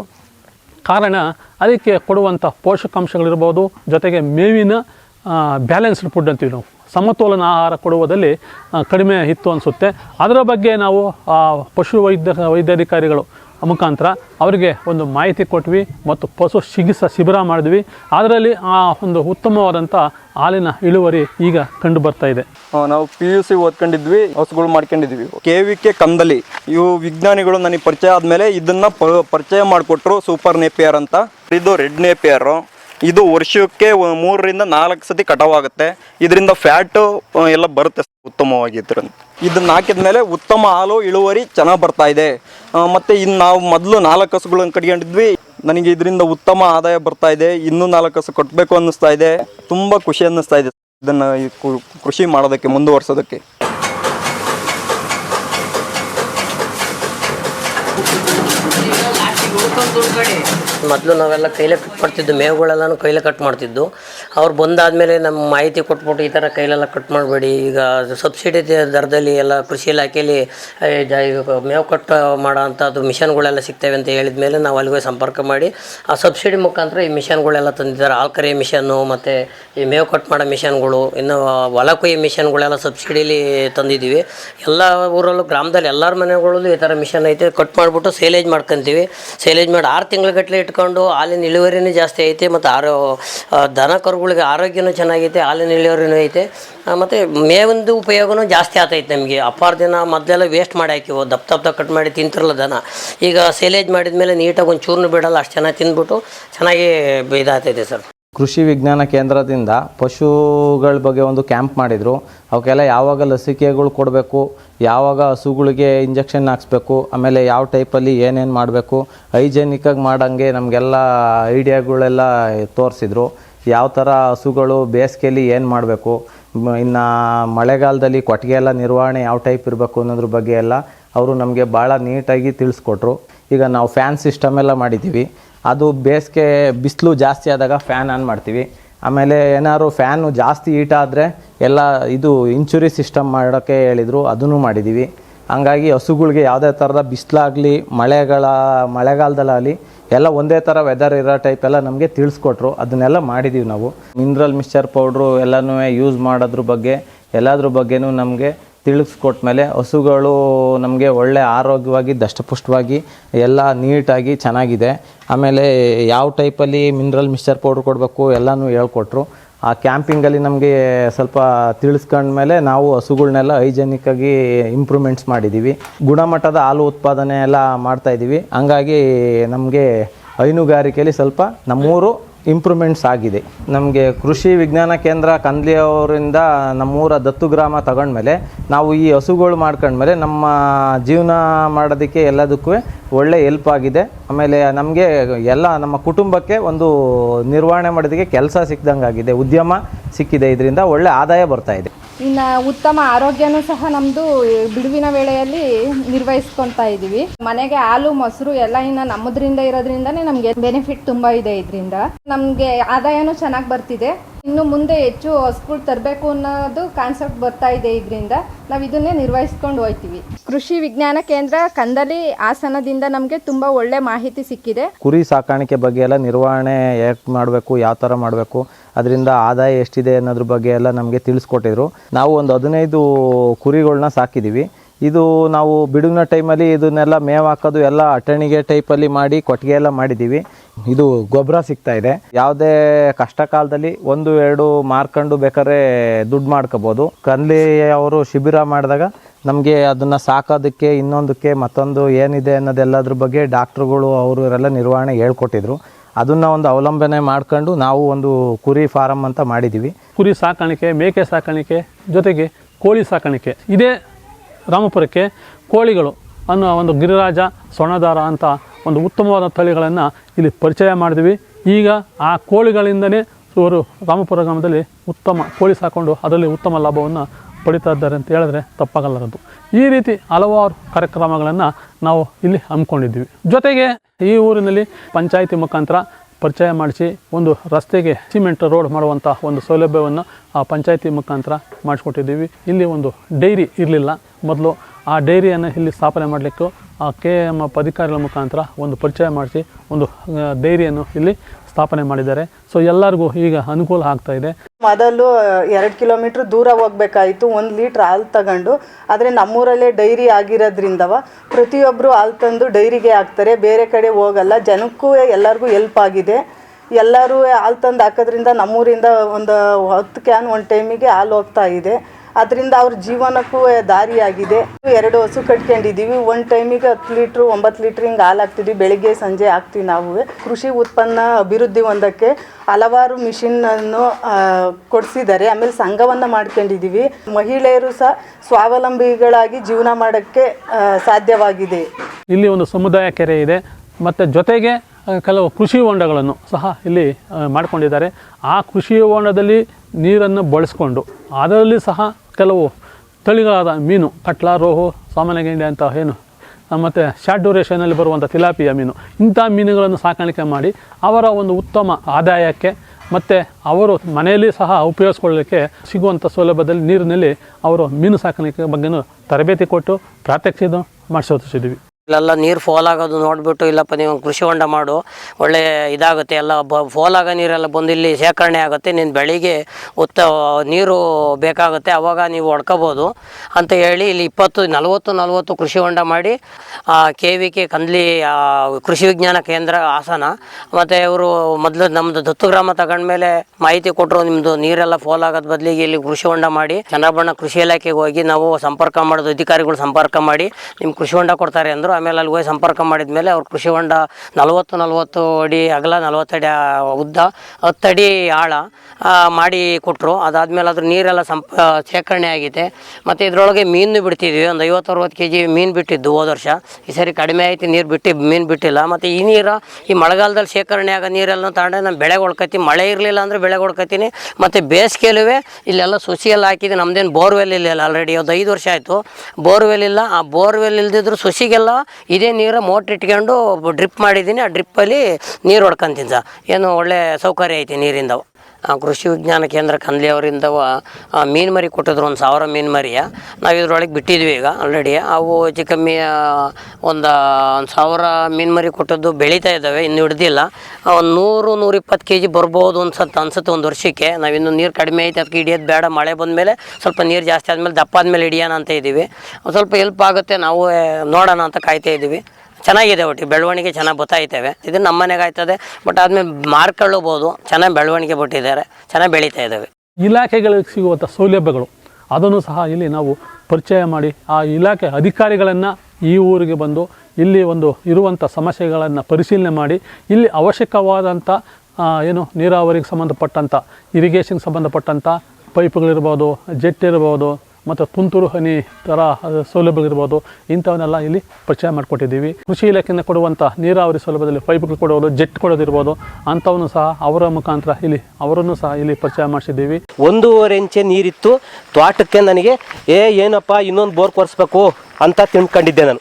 ಕಾರಣ ಅದಕ್ಕೆ ಕೊಡುವಂಥ ಪೋಷಕಾಂಶಗಳಿರ್ಬೋದು, ಜೊತೆಗೆ ಮೇವಿನ ಬ್ಯಾಲೆನ್ಸ್ಡ್ ಫುಡ್ ಅಂತೀವಿ ನಾವು. ಸಮತೋಲನ ಆಹಾರ ಕೊಡುವುದಲ್ಲಿ ಕಡಿಮೆ ಇತ್ತು ಅನಿಸುತ್ತೆ. ಅದರ ಬಗ್ಗೆ ನಾವು ಪಶು ವೈದ್ಯ ವೈದ್ಯಾಧಿಕಾರಿಗಳು ಮುಖಾಂತರ ಅವರಿಗೆ ಒಂದು ಮಾಹಿತಿ ಕೊಟ್ವಿ ಮತ್ತು ಪಶು ಚಿಕಿತ್ಸಾ ಶಿಬಿರ ಮಾಡಿದ್ವಿ. ಅದರಲ್ಲಿ ಆ ಒಂದು ಉತ್ತಮವಾದಂಥ ಹಾಲಿನ ಇಳುವರಿ ಈಗ ಕಂಡು ಬರ್ತಾ ಇದೆ. ನಾವು ಪಿ ಯು ಸಿ ಓದ್ಕೊಂಡಿದ್ವಿ, ಹಸುಗಳು ಮಾಡ್ಕೊಂಡಿದ್ವಿ. ಕೆ ವಿ ಕೆ ಕಂದಲಿ ಇವು ವಿಜ್ಞಾನಿಗಳು ನನಗೆ ಪರಿಚಯ ಆದಮೇಲೆ ಇದನ್ನ ಪರಿಚಯ ಮಾಡಿಕೊಟ್ರು ಸೂಪರ್ ನೇಪಿಯರ್ ಅಂತ. ಇದು ರೆಡ್ ನೇಪಿಯರು. ಇದು ವರ್ಷಕ್ಕೆ ಮೂರರಿಂದ ನಾಲ್ಕು ಸತಿ ಕಟಾವಾಗುತ್ತೆ. ಇದರಿಂದ ಫ್ಯಾಟು ಎಲ್ಲ ಬರುತ್ತೆ ಉತ್ತಮವಾಗಿದ್ರಿಂದ ಇದನ್ನ ಹಾಕಿದ ಮೇಲೆ ಉತ್ತಮ ಹಾಲು, ಇಳುವರಿ ಚೆನ್ನಾಗಿ ಬರ್ತಾ ಇದೆ. ಮತ್ತು ಇನ್ನು ನಾವು ಮೊದಲು ನಾಲ್ಕು ಹಸುಗಳನ್ನು ಕಟ್ಕೊಂಡಿದ್ವಿ. ನನಗೆ ಇದರಿಂದ ಉತ್ತಮ ಆದಾಯ ಬರ್ತಾ ಇದೆ. ಇನ್ನೂ ನಾಲ್ಕು ಹಸು ಕಟ್ಟಬೇಕು ಅನ್ನಿಸ್ತಾ ಇದೆ. ತುಂಬ ಖುಷಿ ಅನ್ನಿಸ್ತಾ ಇದೆ ಇದನ್ನು ಕೃಷಿ ಮಾಡೋದಕ್ಕೆ, ಮುಂದುವರ್ಸೋದಕ್ಕೆ. ಮೊದಲು ನಾವೆಲ್ಲ ಕೈಲೆ ಕಟ್ ಮಾಡ್ತಿದ್ದು, ಮೇವುಗಳೆಲ್ಲನೂ ಕೈಲೇ ಕಟ್ ಮಾಡ್ತಿದ್ದು. ಅವ್ರು ಬಂದಾದಮೇಲೆ ನಮ್ಮ ಮಾಹಿತಿ ಕೊಟ್ಬಿಟ್ಟು ಈ ಥರ ಕೈಲೆಲ್ಲ ಕಟ್ ಮಾಡಬೇಡಿ. ಈಗ ಸಬ್ಸಿಡಿ ದರದಲ್ಲಿ ಎಲ್ಲ ಕೃಷಿ ಇಲಾಖೆಯಲ್ಲಿ ಮೇವು ಕಟ್ ಮಾಡೋ ಅಂಥದ್ದು ಮಿಷನ್ಗಳೆಲ್ಲ ಸಿಗ್ತವೆ ಅಂತ ಹೇಳಿದ ಮೇಲೆ ನಾವು ಅಲ್ಲಿಗೆ ಸಂಪರ್ಕ ಮಾಡಿ, ಆ ಸಬ್ಸಿಡಿ ಮುಖಾಂತರ ಈ ಮಿಷನ್ಗಳೆಲ್ಲ ತಂದಿದ್ದಾರೆ. ಆಲ್ಕರೆ ಮಿಷನ್ನು, ಮತ್ತು ಈ ಮೇವು ಕಟ್ ಮಾಡೋ ಮಿಷನ್ಗಳು, ಇನ್ನು ಹೊಲ ಕೊಯ್ಯ ಮಿಷನ್ಗಳೆಲ್ಲ ಸಬ್ಸಿಡಿಲಿ ತಂದಿದ್ದೀವಿ. ಎಲ್ಲ ಊರಲ್ಲೂ, ಗ್ರಾಮದಲ್ಲಿ ಎಲ್ಲರ ಮನೆಗಳಲ್ಲೂ ಈ ಥರ ಮಿಷನ್ ಐತೆ. ಕಟ್ ಮಾಡಿಬಿಟ್ಟು ಸೇಲೇಜ್ ಮಾಡ್ಕೊಂತೀವಿ. ಸೇಲೇಜ್ ಮಾಡಿ ಆರು ತಿಂಗಳಗಟ್ಟಲೆ ಇಟ್ಕೊಂಡು ಹಾಲಿನ ಇಳುವರಿನೂ ಜಾಸ್ತಿ ಐತೆ ಮತ್ತು ಆರೋ ದನ ಕರುಗಳಿಗೆ ಆರೋಗ್ಯನೂ ಚೆನ್ನಾಗೈತೆ, ಹಾಲಿನ ಇಳುವರಿನೂ ಐತೆ. ಮತ್ತು ಮೇವಿಂದು ಉಪಯೋಗನೂ ಜಾಸ್ತಿ ಆಗ್ತೈತೆ ನಮಗೆ. ಅಪಾರ ದಿನ ಮೊದಲೆಲ್ಲ ವೇಸ್ಟ್ ಮಾಡಿ ಹಾಕಿವು, ದಪ್ಪ ದಪ್ಪ ಕಟ್ ಮಾಡಿ ತಿಂತಿರಲ್ಲ ದನ. ಈಗ ಸೇಲೇಜ್ ಮಾಡಿದ ಮೇಲೆ ನೀಟಾಗಿ ಒಂದು ಚೂರ್ನು ಬಿಡಲ್ಲ, ಅಷ್ಟು ಚೆನ್ನಾಗಿ ತಿಂದ್ಬಿಟ್ಟು ಚೆನ್ನಾಗಿ ಇದಾಗ್ತೈತೆ ಸರ್. ಕೃಷಿ ವಿಜ್ಞಾನ ಕೇಂದ್ರದಿಂದ ಪಶುಗಳ ಬಗ್ಗೆ ಒಂದು ಕ್ಯಾಂಪ್ ಮಾಡಿದರು. ಅವಕ್ಕೆಲ್ಲ ಯಾವಾಗ ಲಸಿಕೆಗಳು ಕೊಡಬೇಕು, ಯಾವಾಗ ಹಸುಗಳಿಗೆ ಇಂಜೆಕ್ಷನ್ ಹಾಕ್ಸ್ಬೇಕು, ಆಮೇಲೆ ಯಾವ ಟೈಪಲ್ಲಿ ಏನೇನು ಮಾಡಬೇಕು ಹೈಜೆನಿಕಾಗಿ ಮಾಡೋಂಗೆ ನಮಗೆಲ್ಲ ಐಡಿಯಾಗಳೆಲ್ಲ ತೋರಿಸಿದ್ರು. ಯಾವ ಥರ ಹಸುಗಳು ಬೇಸಿಗೆಯಲ್ಲಿ ಏನು ಮಾಡಬೇಕು, ಇನ್ನು ಮಳೆಗಾಲದಲ್ಲಿ ಕೊಟ್ಟಿಗೆ ಎಲ್ಲ ನಿರ್ವಹಣೆ ಯಾವ ಟೈಪ್ ಇರಬೇಕು ಅನ್ನೋದ್ರ ಬಗ್ಗೆ ಎಲ್ಲ ಅವರು ನಮಗೆ ಭಾಳ ನೀಟಾಗಿ ತಿಳಿಸ್ಕೊಟ್ರು. ಈಗ ನಾವು ಫ್ಯಾನ್ ಸಿಸ್ಟಮ್ ಎಲ್ಲ ಮಾಡಿದ್ದೀವಿ. ಅದು ಬೇಸಿಗೆ ಬಿಸಿಲು ಜಾಸ್ತಿ ಆದಾಗ ಫ್ಯಾನ್ ಆನ್ ಮಾಡ್ತೀವಿ. ಆಮೇಲೆ ಏನಾದ್ರು ಫ್ಯಾನು ಜಾಸ್ತಿ ಹೀಟ್ ಆದರೆ ಎಲ್ಲ ಇದು ಇಂಚುರಿ ಸಿಸ್ಟಮ್ ಮಾಡೋಕ್ಕೆ ಹೇಳಿದರು, ಅದನ್ನು ಮಾಡಿದ್ದೀವಿ ಹಂಗಾಗಿ ಹಸುಗಳಿಗೆ ಯಾವುದೇ ಥರದ ಬಿಸಿಲಾಗಲಿ, ಮಳೆಗಳ, ಮಳೆಗಾಲದಲ್ಲಾಗಲಿ ಎಲ್ಲ ಒಂದೇ ಥರ ವೆದರ್ ಇರೋ ಟೈಪ್ ಎಲ್ಲ ನಮಗೆ ತಿಳಿಸ್ಕೊಟ್ರು. ಅದನ್ನೆಲ್ಲ ಮಾಡಿದ್ದೀವಿ ನಾವು. ಮಿನರಲ್ ಮಿಕ್ಸ್ಚರ್ ಪೌಡ್ರು ಎಲ್ಲನೂ ಯೂಸ್ ಮಾಡೋದ್ರ ಬಗ್ಗೆ, ಎಲ್ಲದ್ರ ಬಗ್ಗೆನೂ ನಮಗೆ ತಿಳಿಸ್ಕೊಟ್ಮೇಲೆ ಹಸುಗಳು ನಮಗೆ ಒಳ್ಳೆ ಆರೋಗ್ಯವಾಗಿ, ದಷ್ಟಪುಷ್ಟವಾಗಿ ಎಲ್ಲ ನೀಟಾಗಿ ಚೆನ್ನಾಗಿದೆ. ಆಮೇಲೆ ಯಾವ ಟೈಪಲ್ಲಿ ಮಿನರಲ್ ಮಿಕ್ಸ್ಚರ್ ಪೌಡ್ರ್ ಕೊಡಬೇಕು ಎಲ್ಲನೂ ಹೇಳ್ಕೊಟ್ರು. ಆ ಕ್ಯಾಂಪಿಂಗಲ್ಲಿ ನಮಗೆ ಸ್ವಲ್ಪ ತಿಳಿಸ್ಕೊಂಡ್ಮೇಲೆ ನಾವು ಹಸುಗಳ್ನೆಲ್ಲ ಹೈಜೆನಿಕ್ಕಾಗಿ ಇಂಪ್ರೂವ್ಮೆಂಟ್ಸ್ ಮಾಡಿದ್ದೀವಿ ಗುಣಮಟ್ಟದ ಹಾಲು ಉತ್ಪಾದನೆ ಎಲ್ಲ ಮಾಡ್ತಾಯಿದ್ದೀವಿ ಹಂಗಾಗಿ ನಮಗೆ ಹೈನುಗಾರಿಕೆಯಲ್ಲಿ ಸ್ವಲ್ಪ ನಮ್ಮೂರು ಇಂಪ್ರೂವ್ಮೆಂಟ್ಸ್ ಆಗಿದೆ. ನಮಗೆ ಕೃಷಿ ವಿಜ್ಞಾನ ಕೇಂದ್ರ ಕಂದ್ಲಿ ಅವರಿಂದ ನಮ್ಮೂರ ದತ್ತು ಗ್ರಾಮ ತಗೊಂಡ್ಮೇಲೆ ನಾವು ಈ ಹಸುಗಳು ಮಾಡ್ಕೊಂಡ್ಮೇಲೆ ನಮ್ಮ ಜೀವನ ಮಾಡೋದಕ್ಕೆ ಎಲ್ಲದಕ್ಕೂ ಒಳ್ಳೆ ಹೆಲ್ಪ್ ಆಗಿದೆ. ಆಮೇಲೆ ನಮಗೆ ಎಲ್ಲ ನಮ್ಮ ಕುಟುಂಬಕ್ಕೆ ಒಂದು ನಿರ್ವಹಣೆ ಮಾಡೋದಕ್ಕೆ ಕೆಲಸ ಸಿಕ್ಕಿದಂಗೆ ಆಗಿದೆ ಉದ್ಯಮ ಸಿಕ್ಕಿದೆ. ಇದರಿಂದ ಒಳ್ಳೆ ಆದಾಯ ಬರ್ತಾ ಇದೆ. ಇನ್ನು ಉತ್ತಮ ಆರೋಗ್ಯನೂ ಸಹ ನಮ್ಮದು ಬಿಡುವಿನ ವೇಳೆಯಲ್ಲಿ ನಿರ್ವಹಿಸ್ಕೊತಾ ಇದ್ದೀವಿ ಮನೆಗೆ ಹಾಲು, ಮೊಸರು ಎಲ್ಲ ಇನ್ನು ನಮ್ಮದ್ರಿಂದ ಇರೋದ್ರಿಂದನೇ ನಮಗೆ ಬೆನಿಫಿಟ್ ತುಂಬ ಇದೆ ಇದರಿಂದ. ನಮಗೆ ಆದಾಯನೂ ಚೆನ್ನಾಗಿ ಬರ್ತಿದೆ. ಇನ್ನು ಮುಂದೆ ಹೆಚ್ಚು ಹೊಸ್ಗಳು ತರಬೇಕು ಅನ್ನೋದು ಕಾನ್ಸೆಪ್ಟ್ ಬರ್ತಾ ಇದೆ ಇದರಿಂದ ನಾವು ಇದನ್ನೇ ನಿರ್ವಹಿಸ್ಕೊಂಡು ಹೋಯ್ತೀವಿ. ಕೃಷಿ ವಿಜ್ಞಾನ ಕೇಂದ್ರ ಕಂದಲಿ ಆಸನದಿಂದ ನಮಗೆ ತುಂಬ ಒಳ್ಳೆ ಮಾಹಿತಿ ಸಿಕ್ಕಿದೆ. ಕುರಿ ಸಾಕಾಣಿಕೆ ಬಗ್ಗೆ ಎಲ್ಲ ನಿರ್ವಹಣೆ ಹೇಗೆ ಮಾಡಬೇಕು, ಯಾವ ಥರ ಮಾಡಬೇಕು ಅದರಿಂದ ಆದಾಯ ಎಷ್ಟಿದೆ ಅನ್ನೋದ್ರ ಬಗ್ಗೆ ಎಲ್ಲ ನಮಗೆ ತಿಳಿಸ್ಕೊಟ್ಟಿದ್ರು. ನಾವು ಒಂದು ಹದಿನೈದು ಕುರಿಗಳನ್ನ ಸಾಕಿದ್ದೀವಿ ಇದು ನಾವು ಬಿಡುವಿನ ಟೈಮಲ್ಲಿ ಇದನ್ನೆಲ್ಲ ಮೇವು ಹಾಕೋದು ಎಲ್ಲ ಅಟಣಿಗೆ ಟೈಪಲ್ಲಿ ಮಾಡಿ ಕೊಟ್ಟಿಗೆ ಎಲ್ಲ ಮಾಡಿದ್ದೀವಿ ಇದು ಗೊಬ್ಬರ ಸಿಗ್ತಾ ಇದೆ. ಯಾವುದೇ ಕಷ್ಟ ಕಾಲದಲ್ಲಿ ಒಂದು, ಎರಡು ಮಾರ್ಕೊಂಡು ಬೇಕಾದ್ರೆ ದುಡ್ಡು ಮಾಡ್ಕೋಬೋದು. ಕನ್ಲಿ ಅವರು ಶಿಬಿರ ಮಾಡಿದಾಗ ನಮಗೆ ಅದನ್ನು ಸಾಕೋದಕ್ಕೆ, ಇನ್ನೊಂದಕ್ಕೆ ಮತ್ತೊಂದು ಏನಿದೆ ಅನ್ನೋದೆಲ್ಲದ್ರ ಬಗ್ಗೆ ಡಾಕ್ಟ್ರುಗಳು, ಅವರು ಇವರೆಲ್ಲ ನಿರ್ವಹಣೆ ಹೇಳ್ಕೊಟ್ಟಿದ್ರು. ಅದನ್ನು ಒಂದು ಅವಲಂಬನೆ ಮಾಡ್ಕೊಂಡು ನಾವು ಒಂದು ಕುರಿ ಫಾರಮ್ ಅಂತ ಮಾಡಿದ್ದೀವಿ ಕುರಿ ಸಾಕಾಣಿಕೆ, ಮೇಕೆ ಸಾಕಾಣಿಕೆ, ಜೊತೆಗೆ ಕೋಳಿ ಸಾಕಾಣಿಕೆ. ಇದೇ ರಾಮಪುರಕ್ಕೆ ಕೋಳಿಗಳು ಅನ್ನೋ ಒಂದು ಗಿರಿರಾಜ ಸೊಣದಾರ ಅಂತ ಒಂದು ಉತ್ತಮವಾದ ತಳಿಗಳನ್ನು ಇಲ್ಲಿ ಪರಿಚಯ ಮಾಡಿದ್ವಿ. ಈಗ ಆ ಕೋಳಿಗಳಿಂದನೇ ಇವರು ರಾಮಪುರ ಗ್ರಾಮದಲ್ಲಿ ಉತ್ತಮ ಕೋಳಿ ಸಾಕೊಂಡು ಅದರಲ್ಲಿ ಉತ್ತಮ ಲಾಭವನ್ನು ಪಡಿತಾ ಇದ್ದಾರೆ ಅಂತ ಹೇಳಿದ್ರೆ ತಪ್ಪಾಗಲಾರದು. ಈ ರೀತಿ ಹಲವಾರು ಕಾರ್ಯಕ್ರಮಗಳನ್ನು ನಾವು ಇಲ್ಲಿ ಹಮ್ಮಿಕೊಂಡಿದ್ದೀವಿ. ಜೊತೆಗೆ ಈ ಊರಿನಲ್ಲಿ ಪಂಚಾಯಿತಿ ಮುಖಾಂತರ ಪರಿಚಯ ಮಾಡಿಸಿ ಒಂದು ರಸ್ತೆಗೆ ಸಿಮೆಂಟ್ ರೋಡ್ ಮಾಡುವಂಥ ಒಂದು ಸೌಲಭ್ಯವನ್ನು ಆ ಪಂಚಾಯಿತಿ ಮುಖಾಂತರ ಮಾಡಿಸ್ಕೊಟ್ಟಿದ್ದೀವಿ. ಇಲ್ಲಿ ಒಂದು ಡೈರಿ ಇರಲಿಲ್ಲ. ಮೊದಲು ಆ ಡೈರಿಯನ್ನು ಇಲ್ಲಿ ಸ್ಥಾಪನೆ ಮಾಡಲಿಕ್ಕೆ ಆ ಕೆ ಎಂ ಅಧಿಕಾರಿಗಳ ಮುಖಾಂತರ ಒಂದು ಪರಿಚಯ ಮಾಡಿಸಿ ಒಂದು ಡೈರಿಯನ್ನು ಇಲ್ಲಿ ಸ್ಥಾಪನೆ ಮಾಡಿದ್ದಾರೆ. ಸೊ ಎಲ್ಲರಿಗೂ ಈಗ ಅನುಕೂಲ ಆಗ್ತಾ ಇದೆ. ಮೊದಲು ಎರಡು ಕಿಲೋಮೀಟ್ರ್ ದೂರ ಹೋಗ್ಬೇಕಾಯಿತು. ಒಂದು ಲೀಟ್ರ್ ಹಾಲು ತಗೊಂಡು, ಆದರೆ ನಮ್ಮೂರಲ್ಲೇ ಡೈರಿ ಆಗಿರೋದ್ರಿಂದವ ಪ್ರತಿಯೊಬ್ಬರು ಹಾಲು ತಂದು ಡೈರಿಗೆ ಹಾಕ್ತಾರೆ. ಬೇರೆ ಕಡೆ ಹೋಗಲ್ಲ. ಜನಕ್ಕೂ ಎಲ್ಲರಿಗೂ ಹೆಲ್ಪ್ ಆಗಿದೆ. ಎಲ್ಲರೂ ಹಾಲು ತಂದು ಹಾಕೋದ್ರಿಂದ ನಮ್ಮೂರಿಂದ ಒಂದು ಹತ್ತು ಕ್ಯಾನ್ ಒಂದು ಟೈಮಿಗೆ ಹಾಲು ಹೋಗ್ತಾ ಇದೆ. ಅದರಿಂದ ಅವ್ರ ಜೀವನಕ್ಕೂ ದಾರಿಯಾಗಿದೆ. ಎರಡು ಹಸು ಕಟ್ಕೊಂಡಿದ್ದೀವಿ. ಒಂದು ಟೈಮಿಗೆ ಹತ್ತು ಲೀಟ್ರು, ಒಂಬತ್ತು ಲೀಟ್ರ್ ಹಿಂಗೆ ಹಾಲು ಹಾಕ್ತಿದ್ವಿ. ಬೆಳಿಗ್ಗೆ, ಸಂಜೆ ಹಾಕ್ತೀವಿ ನಾವು. ಕೃಷಿ ಉತ್ಪನ್ನ ಅಭಿವೃದ್ಧಿ ಹೊಂದಕ್ಕೆ ಹಲವಾರು ಮಿಷಿನನ್ನು ಕೊಡಿಸಿದ್ದಾರೆ. ಆಮೇಲೆ ಸಂಘವನ್ನು ಮಾಡ್ಕೊಂಡಿದ್ದೀವಿ. ಮಹಿಳೆಯರು ಸಹ ಸ್ವಾವಲಂಬಿಗಳಾಗಿ ಜೀವನ ಮಾಡೋಕ್ಕೆ ಸಾಧ್ಯವಾಗಿದೆ. ಇಲ್ಲಿ ಒಂದು ಸಮುದಾಯ ಕೆರೆ ಇದೆ. ಮತ್ತು ಜೊತೆಗೆ ಕೆಲವು ಕೃಷಿ ಹೊಂಡಗಳನ್ನು ಸಹ ಇಲ್ಲಿ ಮಾಡಿಕೊಂಡಿದ್ದಾರೆ. ಆ ಕೃಷಿ ಹೊಂಡದಲ್ಲಿ ನೀರನ್ನು ಬಳಸ್ಕೊಂಡು, ಅದರಲ್ಲಿ ಸಹ ಕೆಲವು ತಳಿಗಳಾದ ಮೀನು, ಕಟ್ಲಾ, ರೋಹು ಸಾಮಾನ್ಯ ಗೆಂಡೆ ಅಂತ ಏನು ಮತ್ತು ಶಾರ್ಟ್ ಡ್ಯೂರೇಷನಲ್ಲಿ ಬರುವಂಥ ತಿಲಾಪಿಯ ಮೀನು, ಇಂಥ ಮೀನುಗಳನ್ನು ಸಾಕಾಣಿಕೆ ಮಾಡಿ ಅವರ ಒಂದು ಉತ್ತಮ ಆದಾಯಕ್ಕೆ ಮತ್ತು ಅವರು ಮನೆಯಲ್ಲಿ ಸಹ ಉಪಯೋಗಿಸ್ಕೊಳ್ಳಲಿಕ್ಕೆ ಸಿಗುವಂಥ ಸೌಲಭ್ಯದಲ್ಲಿ ನೀರಿನಲ್ಲಿ ಅವರು ಮೀನು ಸಾಕಾಣಿಕೆ ಬಗ್ಗೆಯೂ ತರಬೇತಿ ಕೊಟ್ಟು ಪ್ರಾತ್ಯಕ್ಷಿಕ ಮಾಡಿಸೋದಿಸಿದ್ವಿ ಇಲ್ಲೆಲ್ಲ ನೀರು ಫಾಲ್ ಆಗೋದು ನೋಡಿಬಿಟ್ಟು, ಇಲ್ಲಪ್ಪ ನೀವು ಕೃಷಿ ಹೊಂಡ ಮಾಡು, ಒಳ್ಳೆ ಇದಾಗುತ್ತೆ ಎಲ್ಲ. ಬ ಫಾಲ್ ಆಗೋ ನೀರೆಲ್ಲ ಬಂದು ಇಲ್ಲಿ ಶೇಖರಣೆ ಆಗುತ್ತೆ, ನೀನು ಬೆಳಿಗ್ಗೆ ಉತ್ತ, ನೀರು ಬೇಕಾಗುತ್ತೆ, ಅವಾಗ ನೀವು ಹೊಡ್ಕೋಬೋದು ಅಂತ ಹೇಳಿ ಇಲ್ಲಿ ಇಪ್ಪತ್ತು, ನಲವತ್ತು ನಲವತ್ತು ಕೃಷಿ ಹೊಂಡ ಮಾಡಿ ಕೆ ವಿ ಕೆ ಕಂದ್ಲಿ ಕೃಷಿ ವಿಜ್ಞಾನ ಕೇಂದ್ರ ಹಾಸನ. ಮತ್ತು ಇವರು ಮೊದಲು ನಮ್ಮದು ದತ್ತು ಗ್ರಾಮ ತಗೊಂಡ್ಮೇಲೆ ಮಾಹಿತಿ ಕೊಟ್ಟರು ನಿಮ್ಮದು ನೀರೆಲ್ಲ ಫಾಲ್ ಆಗೋದ್ ಬದಲಿಗೆ ಇಲ್ಲಿ ಕೃಷಿ ಹೊಂಡ ಮಾಡಿ, ಚನ್ನಬಣ್ಣ ಕೃಷಿ ಇಲಾಖೆಗೆ ಹೋಗಿ ನಾವು ಸಂಪರ್ಕ ಮಾಡೋದು, ಅಧಿಕಾರಿಗಳು ಸಂಪರ್ಕ ಮಾಡಿ ನಿಮ್ಮ ಕೃಷಿ ಹೊಂಡ ಕೊಡ್ತಾರೆ ಅಂದರು ಆಮೇಲೆ ಅಲ್ಲಿ ಹೋಗಿ ಸಂಪರ್ಕ ಮಾಡಿದ ಮೇಲೆ ಅವ್ರು ಕೃಷಿ ಹೊಂಡ ನಲವತ್ತು ನಲವತ್ತು ಅಡಿ ಅಗಲ ನಲವತ್ತಡಿ ಉದ್ದ ಹತ್ತಡಿ ಆಳ ಮಾಡಿ ಕೊಟ್ಟರು ಅದಾದಮೇಲೆ ಅದ್ರ ನೀರೆಲ್ಲ ಸಂಪ ಶೇಖರಣೆ ಆಗಿದೆ. ಮತ್ತು ಇದರೊಳಗೆ ಮೀನು ಬಿಡ್ತಿದ್ವಿ. ಒಂದು ಐವತ್ತು ಅರವತ್ತು ಕೆ ಜಿ ಮೀನು ಬಿಟ್ಟಿದ್ದು ಹೋದ ವರ್ಷ. ಈ ಸರಿ ಕಡಿಮೆ ಆಯ್ತು, ನೀರು ಬಿಟ್ಟು, ಮೀನು ಬಿಟ್ಟಿಲ್ಲ. ಮತ್ತು ಈ ನೀರು, ಈ ಮಳೆಗಾಲದಲ್ಲಿ ಶೇಖರಣೆ ಆಗೋ ನೀರೆಲ್ಲ ತಗೊಂಡೆ ನಾನು ಬೆಳೆಗೆ ಹೊಡ್ಕತ್ತೀನಿ ಮಳೆ ಇರಲಿಲ್ಲ ಅಂದರೆ ಬೆಳೆಗೆ ಹೊಡ್ಕತ್ತೀನಿ ಮತ್ತು ಬೇಸಿಗೆಲುವೆ ಇಲ್ಲೆಲ್ಲ ಸುಸಿ ಎಲ್ಲ ಹಾಕಿದೆ. ನಮ್ದೇನು ಬೋರ್ವೆಲ್ ಇಲ್ಲ ಆಲ್ರೆಡಿ ಒಂದು ಐದು ವರ್ಷ ಆಯಿತು. ಬೋರ್ವೆಲ್ ಇಲ್ಲ. ಆ ಬೋರ್ವೆಲ್ ಇಲ್ದಿದ್ರು ಸುಸಿಗೆಲ್ಲ ಇದೇ ನೀರು ಮೋಟ್ರ್ ಇಟ್ಕೊಂಡು ಡ್ರಿಪ್ ಮಾಡಿದ್ದೀನಿ. ಆ ಡ್ರಿಪ್ಪಲ್ಲಿ ನೀರು ಹೊಡ್ಕೊಂತೀನಿ ಸರ್ ಏನು ಒಳ್ಳೆ ಸೌಕರ್ಯ ಐತಿ ನೀರಿಂದ. ಕೃಷಿ ವಿಜ್ಞಾನ ಕೇಂದ್ರ ಕಂದ್ಲಿ ಅವರಿಂದ ಮೀನು ಮರಿ ಕೊಟ್ಟಿದ್ರು, ಒಂದು ಸಾವಿರ ಮೀನು ಮರಿಯ ನಾವು ಇದ್ರೊಳಗೆ ಬಿಟ್ಟಿದ್ವಿ ಈಗ ಆಲ್ರೆಡಿ ಅವು ಹೆಚ್ಚು ಕಮ್ಮಿ ಒಂದು ಒಂದು ಸಾವಿರ ಮೀನು ಮರಿ ಕೊಟ್ಟದ್ದು ಬೆಳೀತಾ ಇದ್ದಾವೆ, ಇನ್ನು ಹಿಡ್ದಿಲ್ಲ. ಒಂದು ನೂರು, ನೂರಿಪ್ಪತ್ತು ಕೆ ಜಿ ಬರ್ಬೋದು ಅನ್ಸತ್ತೆ ಅನ್ಸುತ್ತೆ ಒಂದು ವರ್ಷಕ್ಕೆ. ನಾವಿನ್ನು ನೀರು ಕಡಿಮೆ ಐತೆ ಅದಕ್ಕೆ ಹಿಡಿಯೋದು ಬೇಡ, ಮಳೆ ಬಂದಮೇಲೆ ಸ್ವಲ್ಪ ನೀರು ಜಾಸ್ತಿ ಆದಮೇಲೆ ದಪ್ಪ ಆದಮೇಲೆ ಹಿಡಿಯೋಣ ಅಂತ ಇದ್ದೀವಿ ಸ್ವಲ್ಪ ಹೆಲ್ಪ್ ಆಗುತ್ತೆ, ನಾವು ನೋಡೋಣ ಅಂತ ಕಾಯ್ತಾ ಇದ್ದೀವಿ ಚೆನ್ನಾಗಿದೆ ಒಟ್ಟು ಬೆಳವಣಿಗೆ ಚೆನ್ನಾಗಿ ಬತ್ತಾಯ್ತೇವೆ ಇದು ನಮ್ಮ ಬಟ್ ಆದ್ಮೇಲೆ ಮಾರ್ಕೊಳ್ಳಬಹುದು, ಚೆನ್ನಾಗಿ ಬೆಳವಣಿಗೆ ಬಿಟ್ಟಿದ್ದಾರೆ, ಚೆನ್ನಾಗಿ ಬೆಳೀತಾ ಇದ್ದಾವೆ. ಇಲಾಖೆಗಳಿಗೆ ಸಿಗುವಂಥ ಸೌಲಭ್ಯಗಳು, ಅದನ್ನು ಸಹ ಇಲ್ಲಿ ನಾವು ಪರಿಚಯ ಮಾಡಿ, ಆ ಇಲಾಖೆ ಅಧಿಕಾರಿಗಳನ್ನು ಈ ಊರಿಗೆ ಬಂದು ಇಲ್ಲಿ ಒಂದು ಇರುವಂಥ ಸಮಸ್ಯೆಗಳನ್ನು ಪರಿಶೀಲನೆ ಮಾಡಿ, ಇಲ್ಲಿ ಅವಶ್ಯಕವಾದಂಥ ಏನು ನೀರಾವರಿಗೆ ಸಂಬಂಧಪಟ್ಟಂಥ ಇರಿಗೇಷನ್ಗೆ ಸಂಬಂಧಪಟ್ಟಂಥ ಪೈಪ್ಗಳಿರ್ಬೋದು, ಜೆಟ್ ಇರ್ಬೋದು ಮತ್ತು ತುಂತುರು ಹನಿ ಥರ ಸೌಲಭ್ಯಗಳಿರ್ಬೋದು ಇಂಥವನ್ನೆಲ್ಲ ಇಲ್ಲಿ ಪರಿಚಯ ಮಾಡಿಕೊಟ್ಟಿದ್ದೀವಿ. ಕೃಷಿ ಇಲಾಖೆಯಿಂದ ಕೊಡುವಂಥ ನೀರಾವರಿ ಸೌಲಭ್ಯದಲ್ಲಿ ಪೈಪ್ಗಳು ಕೊಡೋದು, ಜೆಟ್ ಕೊಡೋದಿರ್ಬೋದು ಅಂಥವನ್ನು ಸಹ ಅವರ ಮುಖಾಂತರ ಇಲ್ಲಿ, ಅವರನ್ನು ಸಹ ಇಲ್ಲಿ ಪರಿಚಯ ಮಾಡಿಸಿದ್ದೀವಿ. ಒಂದೂವರೆ ಇಂಚೆ ನೀರಿತ್ತು, ತೋಟಕ್ಕೆ ನನಗೆ, ಏ, ಏನಪ್ಪ, ಇನ್ನೊಂದು ಬೋರ್ ಕೊರೆಸ್ಬೇಕು ಅಂತ ತಿಳ್ಕೊಂಡಿದ್ದೆ ನಾನು.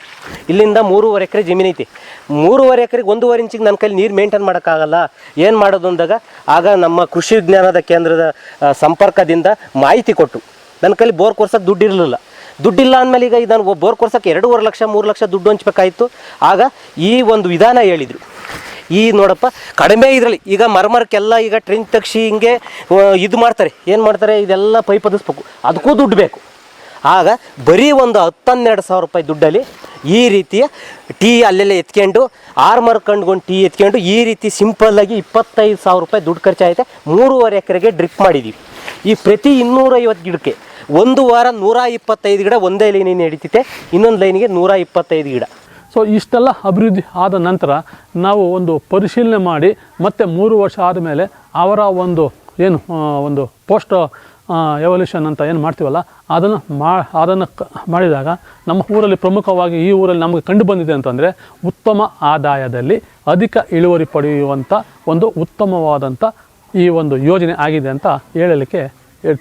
ಇಲ್ಲಿಂದ ಮೂರುವರೆ ಎಕರೆ ಜಮೀನು ಐತಿ. ಮೂರುವರೆ ಎಕರೆಗೆ ಒಂದೂವರೆ ಇಂಚಿಗೆ ನನ್ನ ಕೈಲಿ ನೀರು ಮೇಂಟೈನ್ ಮಾಡೋಕ್ಕಾಗಲ್ಲ. ಏನು ಮಾಡೋದು ಅಂದಾಗ, ಆಗ ನಮ್ಮ ಕೃಷಿ ವಿಜ್ಞಾನದ ಕೇಂದ್ರದ ಸಂಪರ್ಕದಿಂದ ಮಾಹಿತಿ ಕೊಟ್ಟು ನನ್ನ ಕೈಲಿ ಬೋರ್ ಕೊರ್ಸೋಕೆ ದುಡ್ಡು ಇರಲಿಲ್ಲ. ದುಡ್ಡಿಲ್ಲ ಅಂದಮೇಲೆ ಈಗ ಇದನ್ನು ಬೋರ್ ಕೊರ್ಸೋಕೆ ಎರಡೂವರೆ ಲಕ್ಷ, ಮೂರು ಲಕ್ಷ ದುಡ್ಡು ಹಂಚ್ಬೇಕಾಯಿತು. ಆಗ ಈ ಒಂದು ವಿಧಾನ ಹೇಳಿದರು. ಈ ನೋಡಪ್ಪ, ಕಡಿಮೆ ಇದರಲ್ಲಿ ಈಗ ಮರಮರಕ್ಕೆಲ್ಲ ಈಗ ಟ್ರೆಂಚ್ ತಕ್ಷಿ ಹಿಂಗೆ ಇದು ಮಾಡ್ತಾರೆ. ಏನು ಮಾಡ್ತಾರೆ? ಇದೆಲ್ಲ ಪೈಪ್ ಹದಿಸ್ಬೇಕು ಅದಕ್ಕೂ ದುಡ್ಡು ಬೇಕು. ಆಗ ಬರೀ ಒಂದು ಹತ್ತನ್ನೆರಡು ಸಾವಿರ ರೂಪಾಯಿ ದುಡ್ಡಲ್ಲಿ ಈ ರೀತಿಯ ಟೀ ಅಲ್ಲೆಲ್ಲ ಎತ್ಕೊಂಡು ಆರು ಮರ ಕಂಡ್ಕೊಂಡು ಟೀ ಎತ್ಕೊಂಡು ಈ ರೀತಿ ಸಿಂಪಲ್ಲಾಗಿ ಇಪ್ಪತ್ತೈದು ಸಾವಿರ ರೂಪಾಯಿ ದುಡ್ಡು ಖರ್ಚಾಯಿತೆ. ಮೂರುವರೆ ಎಕರೆಗೆ ಡ್ರಿಪ್ ಮಾಡಿದ್ದೀವಿ ಈ ಪ್ರತಿ ಇನ್ನೂರೈವತ್ತು ಗಿಡಕ್ಕೆ ಒಂದು ವಾರ ನೂರ ಇಪ್ಪತ್ತೈದು ಗಿಡ ಒಂದೇ ಲೈನಿನ ನಡೀತಿತ್ತೆ, ಇನ್ನೊಂದು ಲೈನಿಗೆ ನೂರ ಇಪ್ಪತ್ತೈದು ಗಿಡ. ಸೊ ಇಷ್ಟೆಲ್ಲ ಅಭಿವೃದ್ಧಿ ಆದ ನಂತರ ನಾವು ಒಂದು ಪರಿಶೀಲನೆ ಮಾಡಿ, ಮತ್ತೆ ಮೂರು ವರ್ಷ ಆದಮೇಲೆ ಅವರ ಒಂದು, ಏನು ಒಂದು ಪೋಸ್ಟ್ ಎವಲ್ಯೂಷನ್ ಅಂತ ಏನು ಮಾಡ್ತೀವಲ್ಲ, ಅದನ್ನು ಮಾ, ಅದನ್ನು ಮಾಡಿದಾಗ ನಮ್ಮ ಊರಲ್ಲಿ ಪ್ರಮುಖವಾಗಿ ಈ ಊರಲ್ಲಿ ನಮಗೆ ಕಂಡು ಬಂದಿದೆ ಅಂತಂದರೆ ಉತ್ತಮ ಆದಾಯದಲ್ಲಿ ಅಧಿಕ ಇಳುವರಿ ಪಡೆಯುವಂಥ ಒಂದು ಉತ್ತಮವಾದಂಥ ಈ ಒಂದು ಯೋಜನೆ ಆಗಿದೆ ಅಂತ ಹೇಳಲಿಕ್ಕೆ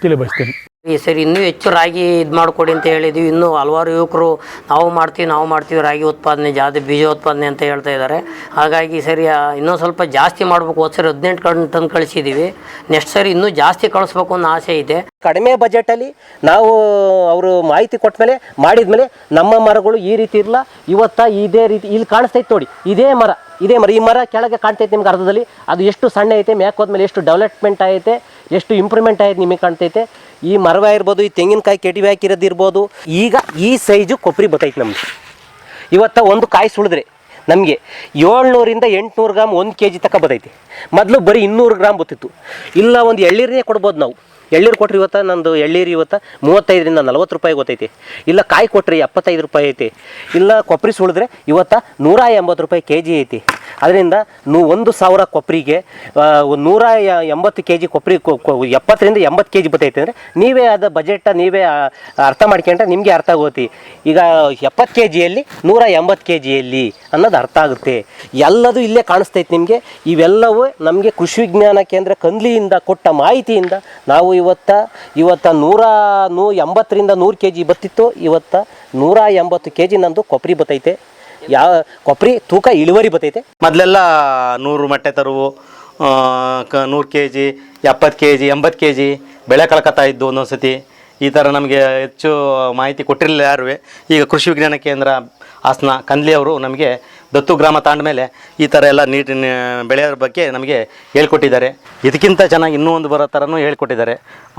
ತಿಳಿ ಬಯಸ್ತೀನಿ ಈ ಸರಿ, ಇನ್ನೂ ಹೆಚ್ಚು ರಾಗಿ ಇದು ಮಾಡಿಕೊಡಿ ಅಂತ ಹೇಳಿದ್ವಿ. ಇನ್ನೂ ಹಲವಾರು ಯುವಕರು ನಾವು ಮಾಡ್ತೀವಿ ನಾವು ಮಾಡ್ತೀವಿ ರಾಗಿ ಉತ್ಪಾದನೆ ಜಾಸ್ತಿ ಬೀಜ ಉತ್ಪಾದನೆ ಅಂತ ಹೇಳ್ತಾ ಇದ್ದಾರೆ. ಹಾಗಾಗಿ ಸರಿ ಇನ್ನೂ ಸ್ವಲ್ಪ ಜಾಸ್ತಿ ಮಾಡಬೇಕು. ಹೋದ ಸರಿ ಹದಿನೆಂಟು ಟನ್ ತಂದು ಕಳಿಸಿದ್ದೀವಿ ನೆಕ್ಸ್ಟ್ ಸರಿ ಇನ್ನೂ ಜಾಸ್ತಿ ಕಳಿಸ್ಬೇಕು ಅನ್ನೋ ಆಸೆ ಇದೆ. ಕಡಿಮೆ ಬಜೆಟಲ್ಲಿ ನಾವು ಅವರು ಮಾಹಿತಿ ಕೊಟ್ಟ ಮೇಲೆ ಮಾಡಿದ ಮೇಲೆ ನಮ್ಮ ಮರಗಳು ಈ ರೀತಿ ಇರಲ್ಲ ಇವತ್ತ ಇದೇ ರೀತಿ, ಇಲ್ಲಿ ಕಾಣಿಸ್ತೈತೆ ನೋಡಿ. ಇದೇ ಮರ ಇದೇ ಮರ. ಈ ಮರ ಕೆಳಗೆ ಕಾಣ್ತೈತೆ ನಿಮ್ಗೆ ಅರ್ಧದಲ್ಲಿ. ಅದು ಎಷ್ಟು ಸಣ್ಣ ಐತೆ, ಮ್ಯಾಕ್ ಹೋದ್ಮೇಲೆ ಎಷ್ಟು ಡೆವಲಪ್ಮೆಂಟ್ ಐತೆ, ಎಷ್ಟು ಇಂಪ್ರೂವ್ಮೆಂಟ್ ಆಯ್ತು ನಿಮಗೆ ಕಾಣ್ತೈತೆ. ಈ ಮರವ ಇರ್ಬೋದು, ಈ ತೆಂಗಿನಕಾಯಿ ಕೆಟಿವಿ ಹಾಕಿರೋದು ಇರ್ಬೋದು. ಈಗ ಈ ಸೈಜು ಕೊಬ್ಬರಿ ಬರ್ತೈತೆ ನಮ್ಗೆ. ಇವತ್ತ ಒಂದು ಕಾಯಿ ಸುಳಿದ್ರೆ ನಮಗೆ ಏಳ್ನೂರಿಂದ ಎಂಟುನೂರು ಗ್ರಾಮ್ ಒಂದು ಕೆ ಜಿ ತಕ ಬರ್ತೈತಿ. ಮೊದಲು ಬರೀ ಇನ್ನೂರು ಗ್ರಾಮ್ ಬತ್ತಿತ್ತು. ಇಲ್ಲ, ಒಂದು ಎಳ್ಳೀರನ್ನೇ ಕೊಡ್ಬೋದು ನಾವು. ಎಳ್ಳೀರು ಕೊಟ್ರಿ ಇವತ್ತು, ನಂದು ಎಳ್ಳೀರು ಇವತ್ತು, ಮೂವತ್ತೈದರಿಂದ ನಲ್ವತ್ತು ರೂಪಾಯಿ ಗೊತ್ತೈತಿ. ಇಲ್ಲ ಕಾಯಿ ಕೊಟ್ರಿ ಎಪ್ಪತ್ತೈದು ರೂಪಾಯಿ ಐತಿ. ಇಲ್ಲ ಕೊಬ್ಬರಿ ಸುಳಿದ್ರೆ ಇವತ್ತು ನೂರ ಎಂಬತ್ತು ರೂಪಾಯಿ ಕೆ ಜಿ ಐತಿ. ಅದರಿಂದ ನೂ ಒಂದು ಸಾವಿರ ಕೊಬ್ಬರಿಗೆ ನೂರ ಎಂಬತ್ತು ಕೆ ಜಿ ಕೊಬ್ಬರಿ ಎಪ್ಪತ್ತರಿಂದ ಎಂಬತ್ತು ಕೆ ಜಿ ಬರ್ತೈತೆ ಅಂದರೆ ನೀವೇ ಅದ ಬಜೆಟ್ ನೀವೇ ಅರ್ಥ ಮಾಡ್ಕೊಂಡ್ರೆ ನಿಮಗೆ ಅರ್ಥ ಆಗೋತಿ. ಈಗ ಎಪ್ಪತ್ತು ಕೆ ಜಿಯಲ್ಲಿ ನೂರ ಎಂಬತ್ತು ಕೆ ಜಿಯಲ್ಲಿ ಅನ್ನೋದು ಅರ್ಥ ಆಗುತ್ತೆ. ಎಲ್ಲದೂ ಇಲ್ಲೇ ಕಾಣಿಸ್ತೈತೆ ನಿಮಗೆ. ಇವೆಲ್ಲವೂ ನಮಗೆ ಕೃಷಿ ವಿಜ್ಞಾನ ಕೇಂದ್ರ ಕಂದ್ಲಿಯಿಂದ ಕೊಟ್ಟ ಮಾಹಿತಿಯಿಂದ ನಾವು ಇವತ್ತ ಇವತ್ತ ನೂರ ನೂ ಎಂಬತ್ತರಿಂದ ನೂರು ಕೆ ಜಿ ಬತ್ತಿತ್ತು, ಇವತ್ತ ನೂರ ಎಂಬತ್ತು ಕೆ ಜಿ ನಂದು ಕೊಬ್ಬರಿ ಬತ್ತೈತೆ. ಯಾವ ಕೊಬ್ಬರಿ ತೂಕ ಇಳುವರಿ ಬತ್ತೈತೆ. ಮೊದಲೆಲ್ಲ ನೂರು ಮೊಟ್ಟೆ ತರುವು ಕ, ನೂರು ಕೆ ಜಿ ಎಪ್ಪತ್ತು ಕೆ ಜಿ ಎಂಬತ್ತು ಕೆ ಜಿ ಬೆಳೆ ಕಳ್ಕೊತಾ ಇದ್ದು ಒಂದೊಂದು ಸತಿ ಈ ಥರ ನಮಗೆ ಹೆಚ್ಚು ಮಾಹಿತಿ ಕೊಟ್ಟಿರಲಿಲ್ಲ ಯಾರು ಈಗ ಕೃಷಿ ವಿಜ್ಞಾನ ಕೇಂದ್ರ ಹಾಸನ, ಕಂದ್ಲಿ ಅವರು ನಮಗೆ ದತ್ತು ಗ್ರಾಮ ತಾಂಡ ಮೇಲೆ ಈ ಥರ ಎಲ್ಲ ನೀಟ್ ಬೆಳೆಯೋದ್ರ ಬಗ್ಗೆ ನಮಗೆ ಹೇಳ್ಕೊಟ್ಟಿದ್ದಾರೆ. ಇದಕ್ಕಿಂತ ಚೆನ್ನಾಗಿ ಇನ್ನೂ ಒಂದು ಬರೋ ಥರನೂ ಹೇಳ್ಕೊಟ್ಟಿದ್ದಾರೆ.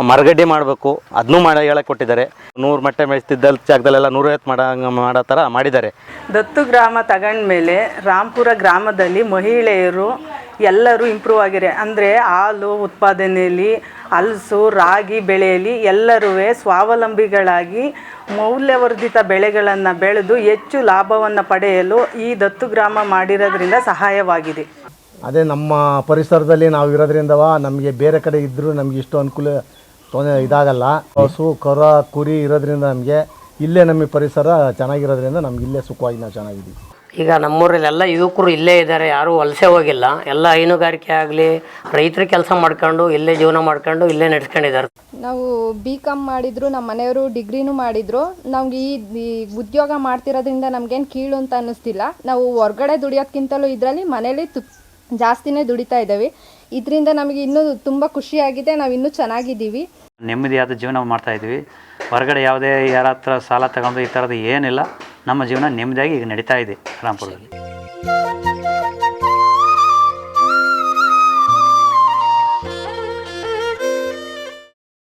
ಮರಗಡ್ಡೆ ಮಾಡಬೇಕು ಅದನ್ನೂ ಮಾಡಿ ಹೇಳಕ್ಕೊಟ್ಟಿದ್ದಾರೆ ನೂರು ಮಟ್ಟೆ ಮೇಯಿಸ್ತಿದ್ದ ಜಾಗದಲ್ಲೆಲ್ಲ ನೂರೈವತ್ತು ಮಾಡ, ಮಾಡೋ ಥರ ಮಾಡಿದ್ದಾರೆ. ದತ್ತು ಗ್ರಾಮ ತಗೊಂಡ್ಮೇಲೆ ರಾಂಪುರ ಗ್ರಾಮದಲ್ಲಿ ಮಹಿಳೆಯರು ಎಲ್ಲರೂ ಇಂಪ್ರೂವ್ ಆಗಿರೆ. ಅಂದರೆ ಹಾಲು ಉತ್ಪಾದನೆಯಲ್ಲಿ, ಹಲಸು, ರಾಗಿ ಬೆಳೆಯಲ್ಲಿ ಎಲ್ಲರೂ ಸ್ವಾವಲಂಬಿಗಳಾಗಿ ಮೌಲ್ಯವರ್ಧಿತ ಬೆಳೆಗಳನ್ನು ಬೆಳೆದು ಹೆಚ್ಚು ಲಾಭವನ್ನು ಪಡೆಯಲು ಈ ದತ್ತು ಗ್ರಾಮ ಮಾಡಿರೋದ್ರಿಂದ ಸಹಾಯವಾಗಿದೆ. ಅದೇ ನಮ್ಮ ಪರಿಸರದಲ್ಲಿ ನಾವು ಇರೋದ್ರಿಂದವ ನಮಗೆ ಬೇರೆ ಕಡೆ ಇದ್ದರೂ ನಮಗೆ ಇಷ್ಟು ಅನುಕೂಲ ತೊಂದರೆ ಇದಾಗಲ್ಲ. ಹಸು, ಕರ, ಕುರಿ ಇರೋದ್ರಿಂದ ನಮಗೆ ಇಲ್ಲೇ ನಮಗೆ ಪರಿಸರ ಚೆನ್ನಾಗಿರೋದ್ರಿಂದ ನಮ್ಗೆ ಇಲ್ಲೇ ಸುಖವಾಗಿ ನಾವು ಚೆನ್ನಾಗಿದ್ದೀವಿ. ಈಗ ನಮ್ಮೂರಲ್ಲೆಲ್ಲ ಯುವಕರು ಇಲ್ಲೇ ಇದ್ದಾರೆ, ಯಾರೂ ವಲಸೆ ಹೋಗಿಲ್ಲ. ಎಲ್ಲ ಹೈನುಗಾರಿಕೆ ಆಗಲಿ, ರೈತರ ಕೆಲಸ ಮಾಡ್ಕೊಂಡು ಇಲ್ಲೇ ಜೀವನ ಮಾಡ್ಕೊಂಡು ಇಲ್ಲೇ ನಡೆಸ್ಕೊಂಡಿದ್ದಾರೆ. ನಾವು ಬಿ ಕಾಮ್ ಮಾಡಿದ್ರು, ನಮ್ಮ ಮನೆಯವರು ಡಿಗ್ರಿನೂ ಮಾಡಿದ್ರು. ನಮ್ಗೆ ಈ ಉದ್ಯೋಗ ಮಾಡ್ತಿರೋದ್ರಿಂದ ನಮ್ಗೇನು ಕೀಳು ಅಂತ ಅನ್ನಿಸ್ತಿಲ್ಲ. ನಾವು ಹೊರ್ಗಡೆ ದುಡಿಯೋದ್ಕಿಂತಲೂ ಇದರಲ್ಲಿ ಮನೇಲಿ ತು, ಜಾಸ್ತಿನೇ ದುಡಿತಾ ಇದ್ದಾವೆ. ಇದರಿಂದ ನಮಗೆ ಇನ್ನೂ ತುಂಬ ಖುಷಿಯಾಗಿದೆ ನಾವು ಇನ್ನೂ ಚೆನ್ನಾಗಿದ್ದೀವಿ. ನೆಮ್ಮದಿಯಾದ ಜೀವನ ಮಾಡ್ತಾ ಇದ್ವಿ. ಹೊರಗಡೆ ಯಾವುದೇ ಯಾರ ಹತ್ರ ಸಾಲ ತಗೊಂಡು ಈ ಥರದ್ದು ಏನಿಲ್ಲ. ನಮ್ಮ ಜೀವನ ನೆಮ್ಮದಿಯಾಗಿ ಈಗ ನಡೀತಾ ಇದೆ ರಾಂಪುರದಲ್ಲಿ